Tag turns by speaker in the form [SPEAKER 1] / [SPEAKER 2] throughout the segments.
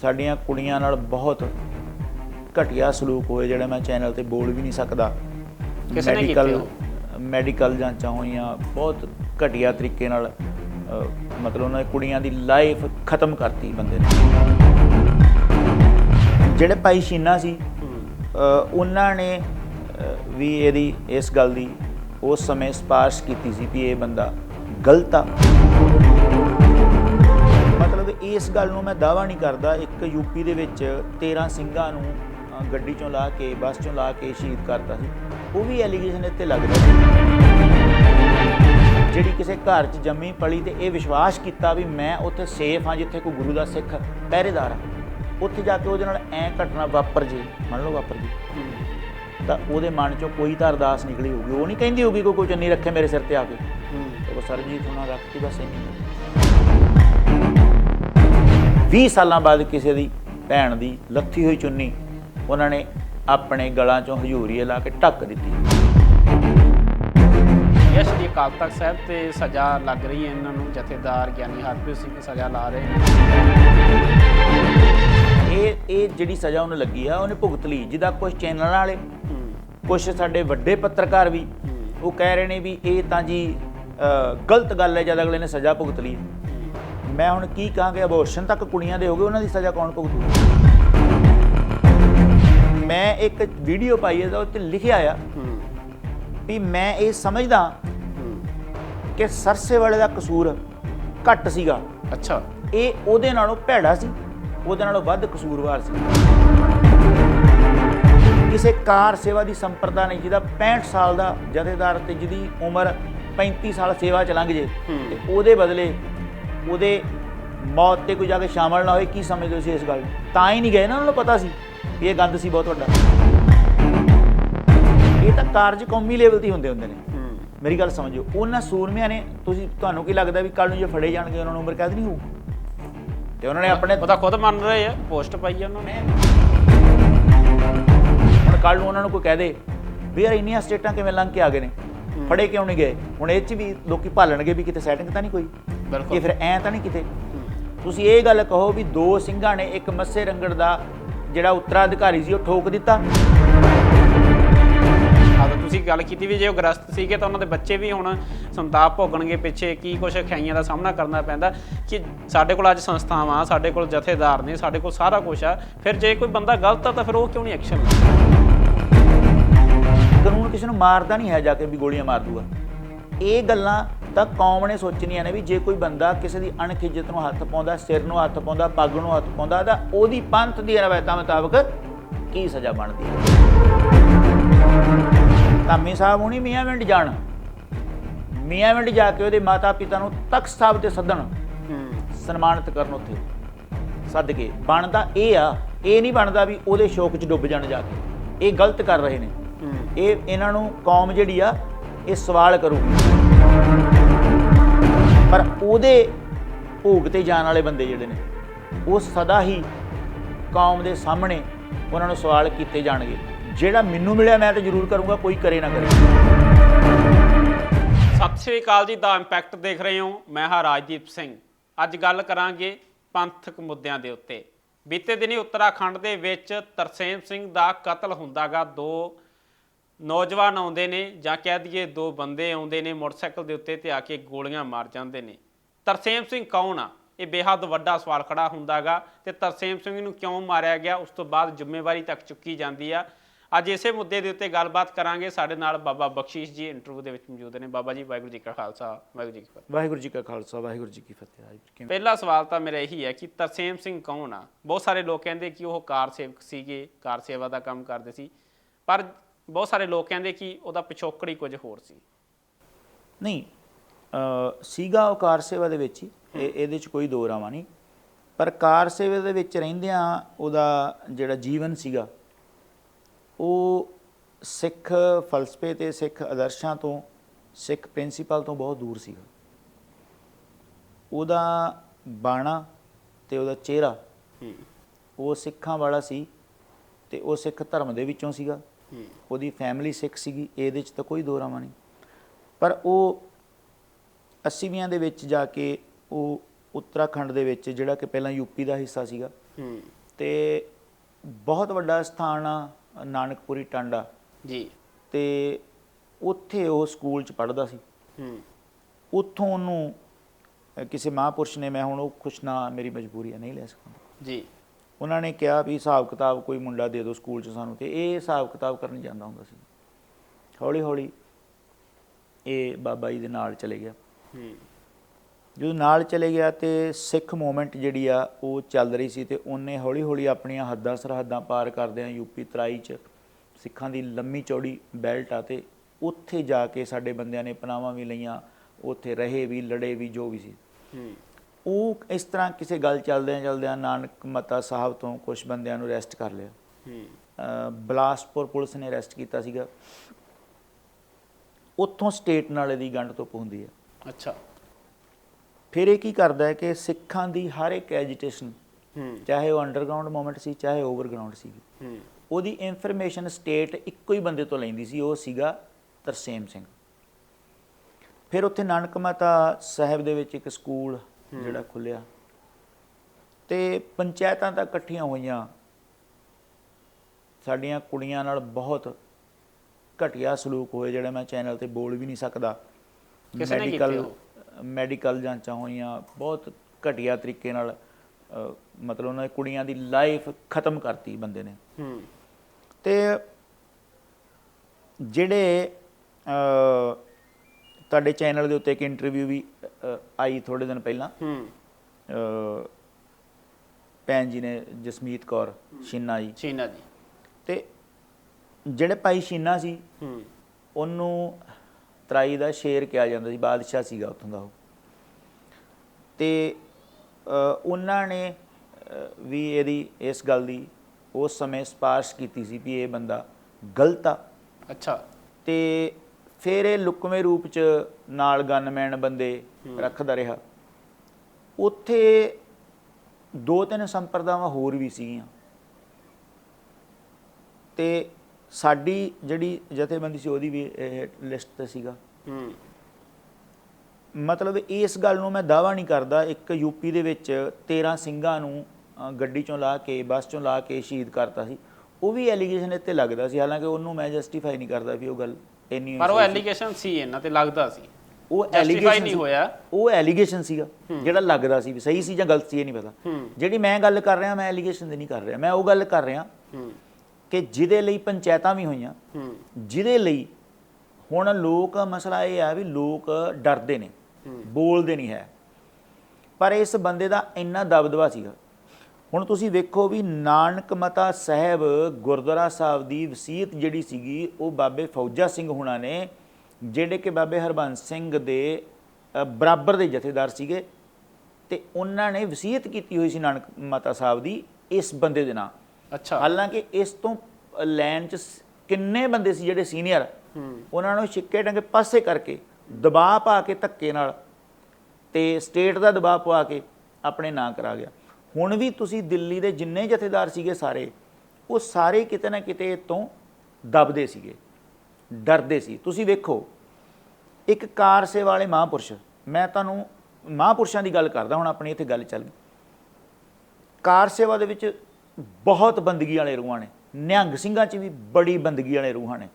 [SPEAKER 1] ਸਾਡੀਆਂ ਕੁੜੀਆਂ ਨਾਲ ਬਹੁਤ ਘਟੀਆ ਸਲੂਕ ਹੋਏ ਜਿਹੜਾ ਮੈਂ ਚੈਨਲ ਤੇ ਬੋਲ ਵੀ ਨਹੀਂ ਸਕਦਾ।
[SPEAKER 2] ਕਿਸੇ ਨੇ ਕੀਤੇ?
[SPEAKER 1] ਮੈਡੀਕਲ ਜਾਂਚਾਂ ਹੋਈਆਂ ਬਹੁਤ ਘਟੀਆ ਤਰੀਕੇ ਨਾਲ ਮਤਲਬ ਉਹਨਾਂ ਦੀ ਕੁੜੀਆਂ ਦੀ ਲਾਈਫ ਖਤਮ ਕਰਤੀ ਬੰਦੇ ਨੇ। ਜਿਹੜੇ ਭਾਈ ਸ਼ੀਨਾ ਸੀ ਉਹਨਾਂ ਨੇ ਵੀ ਇਹਦੀ ਇਸ ਗੱਲ ਦੀ ਉਸ ਸਮੇਂ ਸਪਾਰਸ਼ ਕੀਤੀ ਸੀ ਵੀ ਇਹ ਬੰਦਾ ਗਲਤ ਆ। ਮਤਲਬ ਇਸ ਗੱਲ ਨੂੰ ਮੈਂ ਦਾਵਾ ਨਹੀਂ ਕਰਦਾ ਇੱਕ ਯੂਪੀ ਦੇ ਵਿੱਚ 13 ਸਿੰਘਾਂ ਨੂੰ ਗੱਡੀ ਚੋਂ ਲਾ ਕੇ ਬੱਸ ਚੋਂ ਲਾ ਕੇ ਸ਼ਹੀਦ ਕਰਤਾ ਸੀ। ਉਹ ਵੀ ਐਲੀਗੇਸ਼ਨ ਇੱਥੇ ਲੱਗਦਾ ਸੀ। ਜਿਹੜੀ ਕਿਸੇ ਘਰ 'ਚ ਜੰਮੀ ਪਲੀ ਤੇ ਇਹ ਵਿਸ਼ਵਾਸ ਕੀਤਾ ਵੀ ਮੈਂ ਉੱਥੇ ਸੇਫ ਹਾਂ ਜਿੱਥੇ ਕੋਈ ਗੁਰੂ ਦਾ ਸਿੱਖ ਪਹਿਰੇਦਾਰ ਆ। ਉੱਥੇ ਜਾ ਕੇ ਉਹਦੇ ਨਾਲ ਐ ਘਟਨਾ ਵਾਪਰ ਜੇ ਮੰਨ ਲਓ ਵਾਪਰ ਜੇ। ਤਾਂ ਉਹਦੇ ਮਨ 'ਚੋਂ ਕੋਈ ਤਾਂ ਅਰਦਾਸ ਨਿਕਲੀ ਹੋਊਗੀ। ਉਹ ਨਹੀਂ ਕਹਿੰਦੀ ਹੋਊਗੀ ਕੋਈ ਕੋਈ ਚੰਨੀ ਰੱਖੇ ਮੇਰੇ ਸਿਰ ਤੇ ਆ ਕੇ। ਉਹ ਸਰਜੀਤ ਹੁਣਾਂ ਰੱਖ ਕੇ ਬਸ ਇੰਨੀ। 20 ਸਾਲਾਂ ਬਾਅਦ ਕਿਸੇ ਦੀ ਭੈਣ ਦੀ ਲੱਥੀ ਹੋਈ ਚੁੰਨੀ ਉਹਨਾਂ ਨੇ ਆਪਣੇ ਗਲਾਂ ਚੋਂ ਹਜੂਰੀਏ ਲਾ ਕੇ ਢੱਕ ਦਿੱਤੀ।
[SPEAKER 2] ਇਹ ਸ਼੍ਰੀ ਅਕਾਲ ਤਖਤ ਸਾਹਿਬ ਤੇ ਸਜ਼ਾ ਲੱਗ ਰਹੀ ਹੈ ਇਹਨਾਂ ਨੂੰ ਜਥੇਦਾਰ ਗਿਆਨੀ ਹਰਪ੍ਰੀਤ ਸਿੰਘ ਸਜ਼ਾ ਲਾ ਰਹੇ ਨੇ।
[SPEAKER 1] ਇਹ ਇਹ ਜਿਹੜੀ ਸਜ਼ਾ ਉਹਨੂੰ ਲੱਗੀ ਆ ਉਹਨੇ ਭੁਗਤ ਲਈ। ਜਿਹਦਾ ਕੁਝ ਚੈਨਲ ਵਾਲੇ ਕੁਝ ਸਾਡੇ ਵੱਡੇ ਪੱਤਰਕਾਰ ਵੀ ਉਹ ਕਹਿ ਰਹੇ ਨੇ ਵੀ ਇਹ ਤਾਂ ਜੀ ਗਲਤ ਗੱਲ ਹੈ ਜਦ ਅਗਲੇ ਨੇ ਸਜ਼ਾ ਭੁਗਤ ਲਈ। ਮੈਂ ਹੁਣ ਕੀ ਕਹਾਂਗੇ ਅਬੋਰਸ਼ਨ ਤੱਕ ਕੁੜੀਆਂ ਦੇ ਹੋ ਗਏ ਉਹਨਾਂ ਦੀ ਸਜ਼ਾ ਕੌਣ ਭੁਗਤੂ ਮੈਂ ਇੱਕ ਵੀਡੀਓ ਪਾਈ ਹੈ ਤਾਂ ਉੱਤੇ ਲਿਖਿਆ ਆ ਵੀ ਮੈਂ ਇਹ ਸਮਝਦਾ। ਕਿ ਸਰਸੇ ਵਾਲੇ ਦਾ ਕਸੂਰ ਘੱਟ ਸੀਗਾ
[SPEAKER 2] ਅੱਛਾ
[SPEAKER 1] ਇਹ ਉਹਦੇ ਨਾਲੋਂ ਭੈੜਾ ਸੀ ਉਹਦੇ ਨਾਲੋਂ ਵੱਧ ਕਸੂਰਵਾਰ ਸੀ ਕਿਸੇ ਕਾਰ ਸੇਵਾ ਦੀ ਸੰਪਰਦਾ ਨਹੀਂ ਜਿਹਦਾ 65 ਸਾਲ ਦਾ ਜਥੇਦਾਰ ਤੇ ਜਿਹਦੀ ਉਮਰ 35 ਸਾਲ ਸੇਵਾ ਚ ਲੰਘ ਜੇ। ਤੇ ਉਹਦੇ ਬਦਲੇ ਉਹਦੇ ਮੌਤ ਤੇ ਕੋਈ ਜਾ ਕੇ ਸ਼ਾਮਲ ਨਾ ਹੋਏ ਕੀ ਸਮਝਦੇ ਹੋ ਸੀ ਇਸ ਗੱਲ? ਤਾਂ ਹੀ ਨਹੀਂ ਗਏ ਨਾ ਉਹਨਾਂ ਨੂੰ ਪਤਾ ਸੀ ਵੀ ਇਹ ਗੰਦ ਸੀ ਬਹੁਤ ਵੱਡਾ। ਇਹ ਤਾਂ ਕਾਰਜ ਕੌਮੀ ਲੈਵਲ ਤੇ ਹੁੰਦੇ ਹੁੰਦੇ ਨੇ। ਮੇਰੀ ਗੱਲ ਸਮਝੋ ਉਹਨਾਂ ਸੂਰਮਿਆਂ ਨੇ ਤੁਸੀਂ ਤੁਹਾਨੂੰ ਕੀ ਲੱਗਦਾ ਵੀ ਕੱਲ ਨੂੰ ਜੇ ਫੜੇ ਜਾਣਗੇ ਉਹਨਾਂ ਨੂੰ ਉਮਰ ਕੈਦ ਨਹੀਂ ਹੋਊ? ਤੇ ਉਹਨਾਂ ਨੇ ਆਪਣੇ
[SPEAKER 2] ਉਹ ਤਾਂ ਖੁਦ ਮੰਨ ਰਹੇ ਆ ਪੋਸਟ ਪਾਈ ਆ ਉਹਨਾਂ ਨੇ।
[SPEAKER 1] ਹੁਣ ਕੱਲ ਨੂੰ ਉਹਨਾਂ ਨੂੰ ਕੋਈ ਕਹਿ ਦੇ ਵੀ ਯਾਰ ਇੰਨੀਆਂ ਸਟੇਟਾਂ ਕਿਵੇਂ ਲੰਘ ਕੇ ਆ ਗਏ ਨੇ? ਫੜੇ ਕਿਉਂ ਨਹੀਂ ਗਏ? ਹੁਣ ਇਹ 'ਚ ਵੀ ਲੋਕੀ ਭਾਲਣਗੇ ਵੀ ਕਿਤੇ ਸੈਟਿੰਗ ਤਾਂ ਨਹੀਂ ਕੋਈ। ਕਿ ਫਿਰ ਐ ਤਾਂ ਨਹੀਂ ਕਿਤੇ? ਤੁਸੀਂ ਇਹ ਗੱਲ ਕਹੋ ਵੀ ਦੋ ਸਿੰਘਾਂ ਨੇ ਇੱਕ ਮੱਸੇ ਰੰਗੜ ਦਾ ਜਿਹੜਾ ਉੱਤਰਾਧਿਕਾਰੀ ਸੀ ਉਹ ਠੋਕ ਦਿੱਤਾ?
[SPEAKER 2] ਤੁਸੀਂ ਗੱਲ ਕੀਤੀ ਵੀ ਜੇ ਉਹ ਗ੍ਰਸਤ ਸੀਗੇ ਤਾਂ ਉਹਨਾਂ ਦੇ ਬੱਚੇ ਵੀ ਹੁਣ ਸੰਤਾਪ ਭੋਗਣਗੇ ਪਿੱਛੇ ਕੀ ਕੁਛ ਖਾਈਆਂ ਦਾ ਸਾਹਮਣਾ ਕਰਨਾ ਪੈਂਦਾ ਕਿ ਸਾਡੇ ਕੋਲ ਅੱਜ ਸੰਸਥਾਵਾਂ ਸਾਡੇ ਕੋਲ ਜਥੇਦਾਰ ਨੇ ਸਾਡੇ ਕੋਲ ਸਾਰਾ ਕੁਝ ਆ ਫਿਰ ਜੇ ਕੋਈ ਬੰਦਾ ਗਲਤ ਆ ਤਾਂ ਫਿਰ ਉਹ ਕਿਉਂ ਨਹੀਂ ਐਕਸ਼ਨ
[SPEAKER 1] ਕਾਨੂੰਨ ਕਿਸੇ ਨੂੰ ਮਾਰਦਾ ਨਹੀਂ ਹੈ ਜਾ ਕੇ ਵੀ ਗੋਲੀਆਂ ਮਾਰ ਦੂਗਾ। ਇਹ ਗੱਲਾਂ ਤਾਂ ਕੌਮ ਨੇ ਸੋਚਣੀਆਂ ਨੇ ਵੀ ਜੇ ਕੋਈ ਬੰਦਾ ਕਿਸੇ ਦੀ ਅਣਖ ਇੱਜ਼ਤ ਨੂੰ ਹੱਥ ਪਾਉਂਦਾ ਸਿਰ ਨੂੰ ਹੱਥ ਪਾਉਂਦਾ ਪੱਗ ਨੂੰ ਹੱਥ ਪਾਉਂਦਾ ਤਾਂ ਉਹਦੀ ਪੰਥ ਦੀ ਰਵਾਇਤਾਂ ਮੁਤਾਬਕ ਕੀ ਸਜ਼ਾ ਬਣਦੀ ਹੈ? ਧਾਮੀ ਸਾਹਿਬ ਹੁਣੀ ਮੀਆਂ ਵਿੰਡ ਜਾਣ। ਮੀਆਂ ਵਿੰਡ ਜਾ ਕੇ ਉਹਦੇ ਮਾਤਾ ਪਿਤਾ ਨੂੰ ਤਖਤ ਸਾਹਿਬ ਤੇ ਸੱਦਣ ਸਨਮਾਨਿਤ ਕਰਨ ਉੱਥੇ। ਸੱਦ ਕੇ ਬਣਦਾ ਇਹ ਆ ਇਹ ਨਹੀਂ ਬਣਦਾ ਵੀ ਉਹਦੇ ਸ਼ੋਕ 'ਚ ਡੁੱਬ ਜਾਣ ਜਾ ਕੇ। ਇਹ ਗਲਤ ਕਰ ਰਹੇ ਨੇ। ਇਹ ਇਹਨਾਂ ਨੂੰ ਕੌਮ ਜਿਹੜੀ ਆ ਇਹ ਸਵਾਲ ਕਰੂਗੀ। ਪਰ ਉਹਦੇ ਭੋਗ ਤੇ ਜਾਣ ਵਾਲੇ ਬੰਦੇ ਜਿਹੜੇ ਨੇ, ਉਹ ਸਦਾ ਹੀ ਕੌਮ ਦੇ ਸਾਹਮਣੇ ਉਹਨਾਂ ਨੂੰ ਸਵਾਲ ਕੀਤੇ ਜਾਣਗੇ। ਜਿਹੜਾ ਮੈਨੂੰ ਮਿਲਿਆ ਮੈਂ ਤਾਂ ਜ਼ਰੂਰ ਕਰੂੰਗਾ, ਕੋਈ ਕਰੇ ਨਾ ਕਰੇ।
[SPEAKER 2] ਸਤਿ ਸ੍ਰੀ ਅਕਾਲ ਜੀ, ਦਾ ਇੰਪੈਕਟ ਦੇਖ ਰਹੇ ਹੋ। ਮੈਂ ਹਾਂ ਰਾਜਦੀਪ ਸਿੰਘ। ਅੱਜ ਗੱਲ ਕਰਾਂਗੇ ਪੰਥਕ ਮੁੱਦਿਆਂ ਦੇ ਉੱਤੇ। ਬੀਤੇ ਦਿਨੀ ਉੱਤਰਾਖੰਡ ਦੇ ਵਿੱਚ ਤਰਸੇਮ ਸਿੰਘ ਦਾ ਕਤਲ ਹੁੰਦਾਗਾ, ਦੋ ਨੌਜਵਾਨ ਆਉਂਦੇ ਨੇ ਜਾਂ ਕਹਿ ਦਈਏ ਦੋ ਬੰਦੇ ਆਉਂਦੇ ਨੇ ਮੋਟਰਸਾਈਕਲ ਦੇ ਉੱਤੇ ਤੇ ਆ ਕੇ ਗੋਲੀਆਂ ਮਾਰ ਜਾਂਦੇ ਨੇ। ਤਰਸੇਮ ਸਿੰਘ ਕੌਣ ਆ? ਇਹ ਬੇਹੱਦ ਵੱਡਾ ਸਵਾਲ ਖੜਾ ਹੁੰਦਾਗਾ ਤੇ ਤਰਸੇਮ ਸਿੰਘ ਨੂੰ ਕਿਉਂ ਮਾਰਿਆ ਗਿਆ? ਉਸ ਤੋਂ ਬਾਅਦ ਜ਼ਿੰਮੇਵਾਰੀ ਤੱਕ ਚੁੱਕੀ ਜਾਂਦੀ ਆ। ਅੱਜ ਇਸੇ ਮੁੱਦੇ ਦੇ ਉੱਤੇ ਗੱਲਬਾਤ ਕਰਾਂਗੇ। ਸਾਡੇ ਨਾਲ ਬਾਬਾ ਬਖਸ਼ੀਸ਼ ਜੀ ਇੰਟਰਵਿਊ ਦੇ ਵਿੱਚ ਮੌਜੂਦ ਨੇ। ਬਾਬਾ ਜੀ ਵਾਹਿਗੁਰੂ ਜੀ ਕਾ ਖਾਲਸਾ ਵਾਹਿਗੁਰੂ ਜੀ ਕੀ ਫਤਿਹ।
[SPEAKER 1] ਵਾਹਿਗੁਰੂ ਜੀ ਕਾ ਖਾਲਸਾ ਵਾਹਿਗੁਰੂ ਜੀ ਕੀ ਫਤਿਹ।
[SPEAKER 2] ਪਹਿਲਾ ਸਵਾਲ ਤਾਂ ਮੇਰਾ ਇਹੀ ਹੈ ਕਿ ਤਰਸੇਮ ਸਿੰਘ ਕੌਣ ਆ? ਬਹੁਤ ਸਾਰੇ ਲੋਕ ਕਹਿੰਦੇ ਕਿ ਉਹ ਕਾਰ ਸੇਵਕ ਸੀਗੇ ਕਾਰ ਸੇਵਾ ਦਾ ਕੰਮ ਕਰਦੇ ਸੀ। ਪਰ ਬਹੁਤ ਸਾਰੇ ਲੋਕ ਕਹਿੰਦੇ ਕਿ ਉਹਦਾ ਪਿਛੋਕੜ ਹੀ ਕੁਝ ਹੋਰ ਸੀ।
[SPEAKER 1] ਨਹੀਂ ਸੀਗਾ ਉਹ ਕਾਰ ਸੇਵਾ ਦੇ ਵਿੱਚ ਹੀ। ਇਹ- ਇਹਦੇ 'ਚ ਕੋਈ ਦੋ ਰਾਵਾਂ ਨਹੀਂ। ਪਰ ਕਾਰ ਸੇਵਾ ਦੇ ਵਿੱਚ ਰਹਿੰਦਿਆਂ ਉਹਦਾ ਜਿਹੜਾ ਜੀਵਨ ਸੀਗਾ ਉਹ ਸਿੱਖ ਫਲਸਫੇ ਤੇ ਸਿੱਖ ਆਦਰਸ਼ਾਂ ਤੋਂ ਸਿੱਖ ਪ੍ਰਿੰਸੀਪਲ ਤੋਂ ਬਹੁਤ ਦੂਰ ਸੀਗਾ। ਉਹਦਾ ਬਾਣਾ ਤੇ ਉਹਦਾ ਚਿਹਰਾ ਉਹ ਸਿੱਖਾਂ ਵਾਲਾ ਸੀ ਤੇ ਉਹ ਸਿੱਖ ਧਰਮ ਦੇ ਵਿੱਚੋਂ ਸੀਗਾ। ਉਹਦੀ ਫੈਮਿਲੀ ਸਿੱਖ ਸੀਗੀ ਇਹਦੇ 'ਚ ਤਾਂ ਕੋਈ ਦੋ ਰਾਵਾਂ ਨਹੀਂ। ਪਰ ਉਹ 80ਵੀਆਂ ਦੇ ਵਿੱਚ ਜਾ ਕੇ ਉਹ ਉੱਤਰਾਖੰਡ ਦੇ ਵਿੱਚ ਜਿਹੜਾ ਕਿ ਪਹਿਲਾਂ ਯੂਪੀ ਦਾ ਹਿੱਸਾ ਸੀਗਾ ਤੇ ਬਹੁਤ ਵੱਡਾ ਸਥਾਨ ਆ ਨਾਨਕਪੁਰੀ ਟਾਂਡਾ।
[SPEAKER 2] ਜੀ।
[SPEAKER 1] ਤੇ ਉੱਥੇ ਉਹ ਸਕੂਲ ਚ ਪੜ੍ਹਦਾ ਸੀ।
[SPEAKER 2] ਹੂੰ।
[SPEAKER 1] ਉੱਥੋਂ ਉਹਨੂੰ ਕਿਸੇ ਮਹਾਂਪੁਰਸ਼ ਨੇ ਮੈਂ ਹੁਣ ਉਹ ਖੁਸ਼ ਨਾ ਮੇਰੀ ਮਜਬੂਰੀ ਹੈ ਨਹੀਂ ਲੈ ਸਕਦਾ।
[SPEAKER 2] ਜੀ।
[SPEAKER 1] ਉਹਨਾਂ ਨੇ ਕਿਹਾ ਵੀ ਹਿਸਾਬ ਕਿਤਾਬ ਕੋਈ ਮੁੰਡਾ ਦੇ ਦਿਓ ਸਕੂਲ ਚ ਸਾਨੂੰ ਤੇ ਇਹ ਹਿਸਾਬ ਕਿਤਾਬ ਕਰਨ ਜਾਂਦਾ ਹੁੰਦਾ ਸੀ। ਹੌਲੀ ਹੌਲੀ ਇਹ ਬਾਬਾ ਜੀ ਦੇ ਨਾਲ ਚਲੇ ਗਿਆ। ਜਦੋਂ ਨਾਲ ਚਲੇ ਗਿਆ ਤੇ ਸਿੱਖ ਮੂਵਮੈਂਟ ਜਿਹੜੀ ਆ ਉਹ ਚੱਲ ਰਹੀ ਸੀ ਤੇ ਉਹਨੇ ਹੌਲੀ ਹੌਲੀ ਆਪਣੀਆਂ ਹੱਦਾਂ ਸਰਹੱਦਾਂ ਪਾਰ ਕਰਦਿਆਂ ਯੂਪੀ ਤਰਾਈ ਚ ਸਿੱਖਾਂ ਦੀ ਲੰਮੀ ਚੌੜੀ ਬੈਲਟ ਆ ਤੇ ਉੱਥੇ ਜਾ ਕੇ ਸਾਡੇ ਬੰਦਿਆਂ ਨੇ ਪਨਾਵਾਂ ਵੀ ਲਈਆਂ ਉੱਥੇ ਰਹੇ ਵੀ ਲੜੇ ਵੀ ਜੋ ਵੀ ਸੀ। ਉਹ ਇਸ ਤਰ੍ਹਾਂ ਕਿਸੇ ਗੱਲ ਚੱਲਦਿਆਂ ਚੱਲਦਿਆਂ ਨਾਨਕ ਮਤਾ ਸਾਹਿਬ ਤੋਂ ਕੁਝ ਬੰਦਿਆਂ ਨੂੰ ਅਰੈਸਟ ਕਰ ਲਿਆ।
[SPEAKER 2] ਹੂੰ।
[SPEAKER 1] ਬਲਾਸਪੁਰ ਪੁਲਿਸ ਨੇ ਅਰੈਸਟ ਕੀਤਾ ਸੀਗਾ। ਉੱਥੋਂ ਸਟੇਟ ਨਾਲੇ ਦੀ ਗੰਢ ਤੋਂ ਹੁੰਦੀ ਹੈ।
[SPEAKER 2] ਅੱਛਾ।
[SPEAKER 1] ਫਿਰ ਇਹ ਕੀ ਕਰਦਾ ਹੈ ਕਿ ਸਿੱਖਾਂ ਦੀ ਹਰ ਇੱਕ ਐਜੀਟੇਸ਼ਨ ਚਾਹੇ ਉਹ ਅੰਡਰਗਰਾਉਂਡ ਮੂਵਮੈਂਟ ਸੀ ਚਾਹੇ ਓਵਰਗਰਾਉਂਡ ਸੀ ਉਹਦੀ ਇਨਫੋਰਮੇਸ਼ਨ ਸਟੇਟ ਇੱਕੋ ਹੀ ਬੰਦੇ ਤੋਂ ਲੈਂਦੀ ਸੀ ਉਹ ਸੀਗਾ ਤਰਸੇਮ ਸਿੰਘ। ਫਿਰ ਉੱਥੇ ਨਾਨਕ ਮਾਤਾ ਸਾਹਿਬ ਦੇ ਵਿੱਚ ਇੱਕ ਸਕੂਲ ਜਿਹੜਾ ਖੁੱਲਿਆ ਤੇ ਪੰਚਾਇਤਾਂ ਤਾਂ ਇਕੱਠੀਆਂ ਹੋਈਆਂ। ਸਾਡੀਆਂ ਕੁੜੀਆਂ ਨਾਲ ਬਹੁਤ ਘਟੀਆ ਸਲੂਕ ਹੋਏ ਜਿਹੜਾ ਮੈਂ ਚੈਨਲ ਤੇ ਬੋਲ ਵੀ ਨਹੀਂ ਸਕਦਾ।
[SPEAKER 2] ਕਿਸੇ ਨੇ ਕੀਤੇ
[SPEAKER 1] Medical-
[SPEAKER 2] ਉਹ?
[SPEAKER 1] ਮੈਡੀਕਲ ਜਾਂਚਾਂ ਹੋਈਆਂ ਬਹੁਤ ਘਟੀਆ ਤਰੀਕੇ ਨਾਲ ਮਤਲਬ ਉਹਨਾਂ ਦੀ ਕੁੜੀਆਂ ਦੀ ਲਾਈਫ ਖਤਮ ਕਰਤੀ ਬੰਦੇ ਨੇ।
[SPEAKER 2] ਹੂੰ।
[SPEAKER 1] ਤੇ ਜਿਹੜੇ ਅ, ਤੁਹਾਡੇ ਚੈਨਲ ਦੇ ਉੱਤੇ ਇੱਕ ਇੰਟਰਵਿਊ ਵੀ ਆਈ ਥੋੜੇ ਦਿਨ ਪਹਿਲਾਂ।
[SPEAKER 2] ਹੂੰ।
[SPEAKER 1] ਭੈਣ ਜੀ ਨੇ ਜਸਮੀਤ ਕੌਰ ਸ਼ੀਨਾ ਜੀ।
[SPEAKER 2] ਚੀਨਾ ਜੀ।
[SPEAKER 1] ਤੇ ਜਿਹੜੇ ਭਾਈ ਸ਼ੀਨਾ ਸੀ
[SPEAKER 2] ਹੂੰ।
[SPEAKER 1] ਉਹਨੂੰ ਤਰਾਈ ਦਾ ਸ਼ੇਰ ਕਿਹਾ ਜਾਂਦਾ ਸੀ ਬਾਦਸ਼ਾਹ ਸੀਗਾ ਉੱਥੋਂ ਦਾ ਉਹ। ਤੇ ਉਹਨਾਂ ਨੇ ਵੀ ਇਹਦੀ ਇਸ ਗੱਲ ਦੀ ਉਸ ਸਮੇਂ ਸਪਾਰਸ਼ ਕੀਤੀ ਸੀ ਵੀ ਇਹ ਬੰਦਾ ਗਲਤ ਆ।
[SPEAKER 2] ਅੱਛਾ।
[SPEAKER 1] ਤੇ ਫਿਰ ਇਹ ਲੁਕਵੇਂ ਰੂਪ ਚ ਨਾਲ ਗਨਮੈਨ ਬੰਦੇ ਰੱਖਦਾ ਰਿਹਾ। ਉੱਥੇ ਦੋ ਤਿੰਨ ਸੰਪਰਦਾਵਾਂ ਹੋਰ ਵੀ ਸੀਗੀਆਂ। ਤੇ ਸਾਡੀ ਜਿਹੜੀ ਜਥੇਬੰਦੀ ਸੀ ਉਹਦੀ ਵੀ ਲਿਸਟ ਤੇ ਸੀਗਾ।
[SPEAKER 2] ਹੂੰ।
[SPEAKER 1] ਮਤਲਬ ਇਸ ਗੱਲ ਨੂੰ ਮੈਂ ਦਾਵਾ ਨਹੀਂ ਕਰਦਾ ਇੱਕ ਯੂਪੀ ਦੇ ਵਿੱਚ 13 ਸਿੰਘਾਂ ਨੂੰ ਗੱਡੀ ਚੋਂ ਲਾ ਕੇ ਬੱਸ ਚੋਂ ਲਾ ਕੇ ਸ਼ਹੀਦ ਕਰਤਾ ਸੀ। ਉਹ ਵੀ ਐਲੀਗੇਸ਼ਨ ਇੱਥੇ ਲੱਗਦਾ ਸੀ ਹਾਲਾਂਕਿ ਉਹਨੂੰ ਮੈਂ ਜਸਟੀਫਾਈ ਨਹੀਂ ਕਰਦਾ ਵੀ ਉਹ ਗੱਲ ਇੰਨੀ
[SPEAKER 2] ਪਰ ਉਹ। ਐਲੀਗੇਸ਼ਨ ਸੀ ਇਹਨਾਂ ਤੇ ਲੱਗਦਾ ਸੀ।
[SPEAKER 1] ਉਹ ਐਲੀਗੇਸ਼ਨ
[SPEAKER 2] ਨਹੀਂ ਹੋਇਆ।
[SPEAKER 1] ਉਹ ਐਲੀਗੇਸ਼ਨ ਸੀਗਾ ਜਿਹੜਾ ਲੱਗਦਾ ਸੀ ਵੀ ਸਹੀ ਸੀ ਜਾਂ ਗਲਤ ਸੀ ਇਹ ਨਹੀਂ ਪਤਾ। ਜਿਹੜੀ ਮੈਂ ਗੱਲ ਕਰ ਰਿਹਾ ਮੈਂ ਐਲੀਗੇਸ਼ਨ ਦੀ ਨਹੀਂ ਕਰ ਰਿਹਾ। ਮੈਂ ਉਹ ਗੱਲ ਕਰ ਰਿਹਾ ਕਿ ਜਿਹਦੇ ਲਈ ਪੰਚਾਇਤਾਂ ਵੀ ਹੋਈਆਂ ਜਿਹਦੇ ਲਈ ਹੁਣ ਲੋਕ ਮਸਲਾ ਇਹ ਆ ਵੀ ਲੋਕ ਡਰਦੇ ਨੇ। ਬੋਲਦੇ ਨਹੀਂ ਹੈ। ਪਰ ਇਸ ਬੰਦੇ ਦਾ ਇੰਨਾ ਦਬਦਬਾ ਸੀਗਾ ਹੁਣ ਤੁਸੀਂ ਵੇਖੋ ਵੀ ਨਾਨਕ ਮਤਾ ਸਾਹਿਬ ਗੁਰਦੁਆਰਾ ਸਾਹਿਬ ਦੀ ਵਸੀਅਤ ਜਿਹੜੀ ਸੀਗੀ ਉਹ ਬਾਬੇ ਫੌਜਾ ਸਿੰਘ ਹੁਣਾਂ ਨੇ ਜਿਹੜੇ ਕਿ ਬਾਬੇ ਹਰਬੰਸ ਸਿੰਘ ਦੇ ਬਰਾਬਰ ਦੇ ਜਥੇਦਾਰ ਸੀਗੇ ਤੇ ਉਹਨਾਂ ਨੇ ਵਸੀਅਤ ਕੀਤੀ ਹੋਈ ਸੀ ਨਾਨਕ ਮਾਤਾ ਸਾਹਿਬ ਦੀ ਇਸ ਬੰਦੇ ਦੇ ਨਾਂ।
[SPEAKER 2] ਅੱਛਾ।
[SPEAKER 1] ਹਾਲਾਂਕਿ ਇਸ ਤੋਂ ਲਾਈਨ ਚ ਕਿੰਨੇ ਬੰਦੇ ਸੀ ਜਿਹੜੇ ਸੀਨੀਅਰ? ਉਹਨਾਂ ਨੂੰ ਛਿੱਕੇ ਟੰਗੇ ਪਾਸੇ ਕਰਕੇ ਦਬਾਅ ਪਾ ਕੇ ਧੱਕੇ ਨਾਲ ਤੇ ਸਟੇਟ ਦਾ ਦਬਾਅ ਪਵਾ ਕੇ ਆਪਣੇ ਨਾਂ ਕਰਾ ਗਿਆ। ਹੁਣ ਵੀ ਤੁਸੀਂ ਦਿੱਲੀ ਦੇ ਜਿੰਨੇ ਜਥੇਦਾਰ ਸੀਗੇ ਸਾਰੇ ਉਹ ਸਾਰੇ ਕਿਤੇ ਨਾ ਕਿਤੇ ਤੋਂ ਦਬਦੇ ਸੀਗੇ ਡਰਦੇ ਸੀ। ਤੁਸੀਂ ਵੇਖੋ ਇੱਕ ਕਾਰ ਸੇਵਾ ਵਾਲੇ ਮਹਾਂਪੁਰਸ਼ ਮੈਂ ਤੁਹਾਨੂੰ ਮਹਾਂਪੁਰਸ਼ਾਂ ਦੀ ਗੱਲ ਕਰਦਾ ਹੁਣ ਆਪਣੀ ਇੱਥੇ ਗੱਲ ਚੱਲ ਗਈ। ਕਾਰ ਸੇਵਾ ਦੇ ਵਿੱਚ ਬਹੁਤ ਬੰਦਗੀ ਵਾਲੇ ਰੂਹਾਂ ਨੇ ਨਿਹੰਗ ਸਿੰਘਾਂ 'ਚ ਵੀ ਬੜੀ ਬੰਦਗੀ ਵਾਲੇ ਰੂਹਾਂ ਨੇ।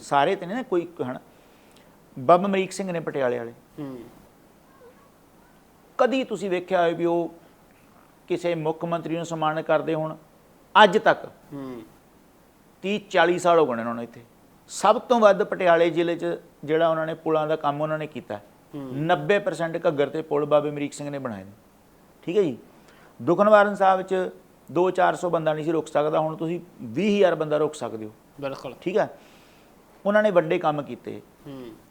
[SPEAKER 1] ਸਾਰੇ ਤੇ ਨਾ ਕੋਈ ਹਨ ਬਾਬਾ ਅਮਰੀਕ ਸਿੰਘ ਨੇ ਪਟਿਆਲੇ ਵਾਲੇ। ਕਦੀ ਤੁਸੀਂ ਵੇਖਿਆ ਹੋਵੇ ਵੀ ਉਹ ਕਿਸੇ ਮੁੱਖ ਮੰਤਰੀ ਨੂੰ ਸਨਮਾਨ ਕਰਦੇ ਹੋਣ ਅੱਜ ਤੱਕ।
[SPEAKER 2] ਹੂੰ।
[SPEAKER 1] 30 40 ਸਾਲ ਹੋ ਗਏ ਨੇ ਉਹਨਾਂ ਨੂੰ ਇੱਥੇ। ਸਭ ਤੋਂ ਵੱਧ ਪਟਿਆਲੇ ਜ਼ਿਲ੍ਹੇ 'ਚ ਜਿਹੜਾ ਉਹਨਾਂ ਨੇ ਪੁਲਾਂ ਦਾ ਕੰਮ ਉਹਨਾਂ ਨੇ ਕੀਤਾ। ਹੈ। 90% ਘੱਗਰ ਤੇ ਪੁਲ ਬਾਬੇ ਅਮਰੀਕ ਸਿੰਘ ਨੇ ਬਣਾਏ ਨੇ। ਠੀਕ ਹੈ ਜੀ? ਦੁਖਨਵਾਰਨ ਸਾਹਿਬ 'ਚ 2-400 ਬੰਦਾ ਨਹੀਂ ਸੀ ਰੁਕ ਸਕਦਾ ਹੁਣ ਤੁਸੀਂ 20000 ਬੰਦਾ ਰੁਕ ਸਕਦੇ ਹੋ।
[SPEAKER 2] ਬਿਲਕੁਲ।
[SPEAKER 1] ਠੀਕ ਹੈ? ਉਹਨਾਂ ਨੇ ਵੱਡੇ ਕੰਮ ਕੀਤੇ।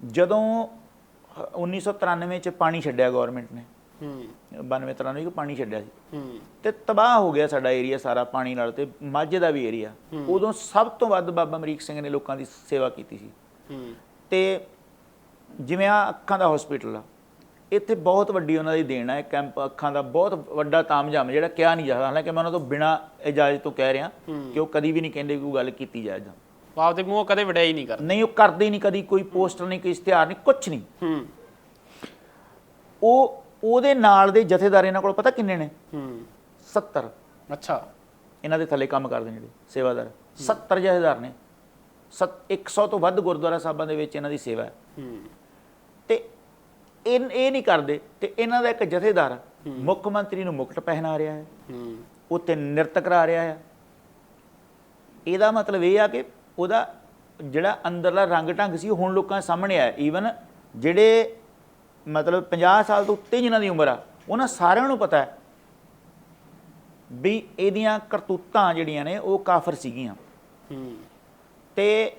[SPEAKER 1] ਜਦੋਂ ਹ- 1993 ਚ ਪਾਣੀ ਛੱਡਿਆ ਗਵਰਨਮੈਂਟ ਨੇ
[SPEAKER 2] ਹੂੰ।
[SPEAKER 1] 92 93 ਚ ਪਾਣੀ ਛੱਡਿਆ ਸੀ।
[SPEAKER 2] ਹੂੰ।
[SPEAKER 1] ਤੇ ਤਬਾਹ ਹੋ ਗਿਆ ਸਾਡਾ ਏਰੀਆ ਸਾਰਾ ਪਾਣੀ ਨਾਲ ਤੇ ਮਾਝੇ ਦਾ ਵੀ ਏਰੀਆ। ਉਦੋਂ ਸਭ ਤੋਂ ਵੱਧ ਬਾਬਾ ਅਮਰੀਕ ਸਿੰਘ ਨੇ ਲੋਕਾਂ ਦੀ ਸੇਵਾ ਕੀਤੀ ਸੀ।
[SPEAKER 2] ਹੂੰ।
[SPEAKER 1] ਤੇ ਜਿਵੇਂ ਆ ਅੱਖਾਂ ਦਾ ਹਸਪੀਟਲ ਆ ਇੱਥੇ ਬਹੁਤ ਵੱਡੀ ਉਹਨਾਂ ਦੀ ਦੇਣ ਹੈ ਕੈਂਪ ਅੱਖਾਂ ਦਾ ਬਹੁਤ ਵੱਡਾ ਤਾਮਝਾਮ ਜਿਹੜਾ ਕਿਹਾ ਨਹੀਂ ਜਾਂਦਾ ਹਾਲਾਂਕਿ ਮੈਂ ਉਹਨਾਂ ਤੋਂ ਬਿਨਾ ਇਜਾਜ਼ਤ ਤੋਂ ਕਹਿ ਰਿਹਾ ਕਿ ਉਹ ਕਦੀ ਵੀ ਨਹੀਂ ਕਹਿੰਦੇ ਕੋਈ ਗੱਲ ਕੀਤੀ ਜਾਏ ਜਾਂ
[SPEAKER 2] ਉਹ ਆਪਦੇ ਮੂੰਹ ਕਦੇ ਵਡਿਆਈ ਨਹੀਂ ਕਰਦਾ।
[SPEAKER 1] ਨਹੀਂ ਉਹ ਕਰਦੇ ਹੀ ਨਹੀਂ ਕਦੀ ਕੋਈ ਪੋਸਟਰ ਨਹੀਂ ਕੋਈ ਇਸ਼ਤਿਹਾਰ ਨਹੀਂ ਕੁਝ ਨਹੀਂ।
[SPEAKER 2] ਹੂੰ।
[SPEAKER 1] ਉਹ ਉਹਦੇ ਨਾਲ ਦੇ ਜਥੇਦਾਰ ਇਹਨਾਂ ਕੋਲ ਪਤਾ ਕਿੰਨੇ ਨੇ?
[SPEAKER 2] ਹੂੰ।
[SPEAKER 1] 70
[SPEAKER 2] ਅੱਛਾ।
[SPEAKER 1] ਇਹਨਾਂ ਦੇ ਥੱਲੇ ਕੰਮ ਕਰਦੇ ਨੇ ਜਿਹੜੇ ਸੇਵਾਦਾਰ। 70 ਜਥੇਦਾਰ ਨੇ। ਸੱਤ 100 ਤੋਂ ਵੱਧ ਗੁਰਦੁਆਰਾ ਸਾਹਿਬਾਂ ਦੇ ਵਿੱਚ ਇਹਨਾਂ ਦੀ ਸੇਵਾ ਹੈ।
[SPEAKER 2] ਹੂੰ।
[SPEAKER 1] ਤੇ ਇਹ ਇਹ ਨਹੀਂ ਕਰਦੇ ਤੇ ਇਹਨਾਂ ਦਾ ਇੱਕ ਜਥੇਦਾਰ ਮੁੱਖ ਮੰਤਰੀ ਨੂੰ ਮੁਕਟ ਪਹਿਨਾ ਰਿਹਾ ਹੈ।
[SPEAKER 2] ਹੂੰ।
[SPEAKER 1] ਉੱਤੇ ਨਿਰਤ ਕਰਾ ਰਿਹਾ ਹੈ। ਇਹਦਾ ਮਤਲਬ ਇਹ ਆ ਕਿ ਉਹਦਾ ਜਿਹੜਾ ਅੰਦਰਲਾ ਰੰਗ ਢੰਗ ਸੀ ਉਹ ਹੁਣ ਲੋਕਾਂ ਸਾਹਮਣੇ ਆਇਆ। ਈਵਨ ਜਿਹੜੇ ਮਤਲਬ 50 ਸਾਲ ਤੋਂ ਉੱਤੇ ਜਿਨ੍ਹਾਂ ਦੀ ਉਮਰ ਆ ਉਹਨਾਂ ਸਾਰਿਆਂ ਨੂੰ ਪਤਾ ਹੈ ਵੀ ਇਹਦੀਆਂ ਕਰਤੂਤਾਂ ਜਿਹੜੀਆਂ ਨੇ ਉਹ ਕਾਫਰ ਸੀਗੀਆਂ।
[SPEAKER 2] ਹੂੰ।
[SPEAKER 1] ਤੇ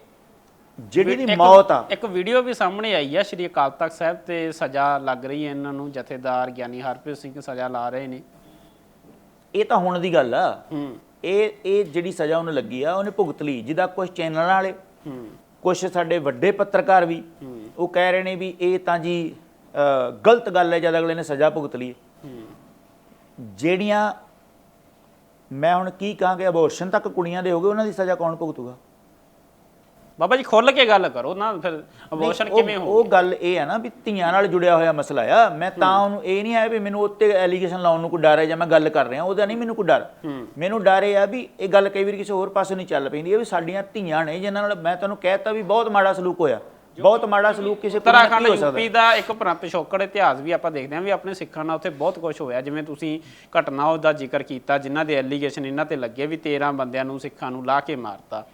[SPEAKER 1] ਜਿਹੜੀ ਦੀ ਮੌਤ ਆ।
[SPEAKER 2] ਇੱਕ ਵੀਡੀਓ ਵੀ ਸਾਹਮਣੇ ਆਈ ਆ ਸ਼੍ਰੀ ਅਕਾਲ ਤਖਤ ਸਾਹਿਬ ਤੇ ਸਜ਼ਾ ਲੱਗ ਰਹੀ ਹੈ ਇਹਨਾਂ ਨੂੰ ਜਥੇਦਾਰ ਗਿਆਨੀ ਹਰਪ੍ਰੀਤ ਸਿੰਘ ਸਜ਼ਾ ਲਾ ਰਹੇ ਨੇ।
[SPEAKER 1] ਇਹ ਤਾਂ ਹੁਣ ਦੀ ਗੱਲ ਆ।
[SPEAKER 2] ਹੂੰ।
[SPEAKER 1] ਇਹ ਇਹ ਜਿਹੜੀ ਸਜ਼ਾ ਉਹਨੂੰ ਲੱਗੀ ਆ ਉਹਨੇ ਭੁਗਤ ਲਈ ਜਿਹਦਾ ਕੁਝ ਚੈਨਲ ਵਾਲੇ
[SPEAKER 2] ਹੂੰ।
[SPEAKER 1] ਕੁਝ ਸਾਡੇ ਵੱਡੇ ਪੱਤਰਕਾਰ ਵੀ
[SPEAKER 2] ਹੂੰ।
[SPEAKER 1] ਉਹ ਕਹਿ ਰਹੇ ਨੇ ਵੀ ਇਹ ਤਾਂ ਜੀ ਗਲਤ ਗੱਲ ਹੈ ਜਦ ਅਗਲੇ ਨੇ ਸਜ਼ਾ ਭੁਗਤ ਲਈ ਜਿਹੜੀਆਂ ਮੈਂ ਹੁਣ ਕੀ ਕਹਾਂਗੇ ਅਬੋਰਸ਼ਨ ਤੱਕ ਕੁੜੀਆਂ ਦੇ ਹੋਗੇ ਉਹਨਾਂ ਦੀ ਸਜ਼ਾ ਕੌਣ ਭੁਗਤੂਗਾ?
[SPEAKER 2] ਬਾਬਾ ਜੀ ਖੁੱਲ ਕੇ ਗੱਲ ਕਰੋ ਨਾ ਫਿਰ ਅਬੋਰਸ਼ਨ ਕਿਵੇਂ ਹੋ
[SPEAKER 1] ਉਹ ਗੱਲ ਇਹ ਆ ਨਾ ਵੀ ਧੀਆਂ ਨਾਲ ਜੁੜਿਆ ਹੋਇਆ ਮਸਲਾ ਆ। ਮੈਂ ਤਾਂ ਉਹਨੂੰ ਇਹ ਨਹੀਂ ਆਇਆ ਵੀ ਮੈਨੂੰ ਉੱਤੇ ਐਲੀਗੇਸ਼ਨ ਲਾਉਣ ਨੂੰ ਕੋਈ ਡਰ ਹੈ ਜਾਂ ਮੈਂ ਗੱਲ ਕਰ ਰਿਹਾ। ਉਹਦਾ ਨਹੀਂ ਮੈਨੂੰ ਕੋਈ ਡਰ। ਮੈਨੂੰ ਡਰ ਇਹ ਆ ਵੀ ਇਹ ਗੱਲ ਕਈ ਵਾਰ ਕਿਸੇ ਹੋਰ ਪਾਸੇ ਨਹੀਂ ਚੱਲ ਪੈਂਦੀ। ਇਹ ਵੀ ਸਾਡੀਆਂ ਧੀਆਂ ਨੇ ਜਿਨ੍ਹਾਂ ਨਾਲ ਮੈਂ ਤੁਹਾਨੂੰ ਕਹਿਤਾ ਵੀ ਬਹੁਤ ਮਾੜਾ ਸਲੂਕ ਹੋਇਆ। ਬਹੁਤ ਮਾੜਾ ਸਲੂਕ ਕਿਸੇ ਕੁੜੀ ਨਾਲ
[SPEAKER 2] ਉੱਤਰਾਖੰਡ
[SPEAKER 1] ਕੀ ਹੋ ਸਕਦਾ।
[SPEAKER 2] ਯੂਪੀ ਦਾ ਇੱਕ ਪਿਛੋਕੜ ਇਤਿਹਾਸ ਵੀ ਆਪਾਂ ਦੇਖਦੇ ਹਾਂ ਵੀ ਆਪਣੇ ਸਿੱਖਾਂ ਨਾਲ ਉੱਥੇ ਬਹੁਤ ਕੁਝ ਹੋਇਆ। ਜਿਵੇਂ ਤੁਸੀਂ ਘਟਨਾ ਦਾ ਜ਼ਿਕਰ ਕੀਤਾ ਜਿਨ੍ਹਾਂ ਦੇ ਐਲੀਗੇਸ਼ਨ ਇਹਨਾਂ ਤੇ ਲੱਗੇ ਵੀ 13 ਬੰਦਿਆਂ ਨੂੰ ਸਿੱਖਾਂ ਨੂੰ ਲਾ ਕੇ ਮਾਰਤਾ।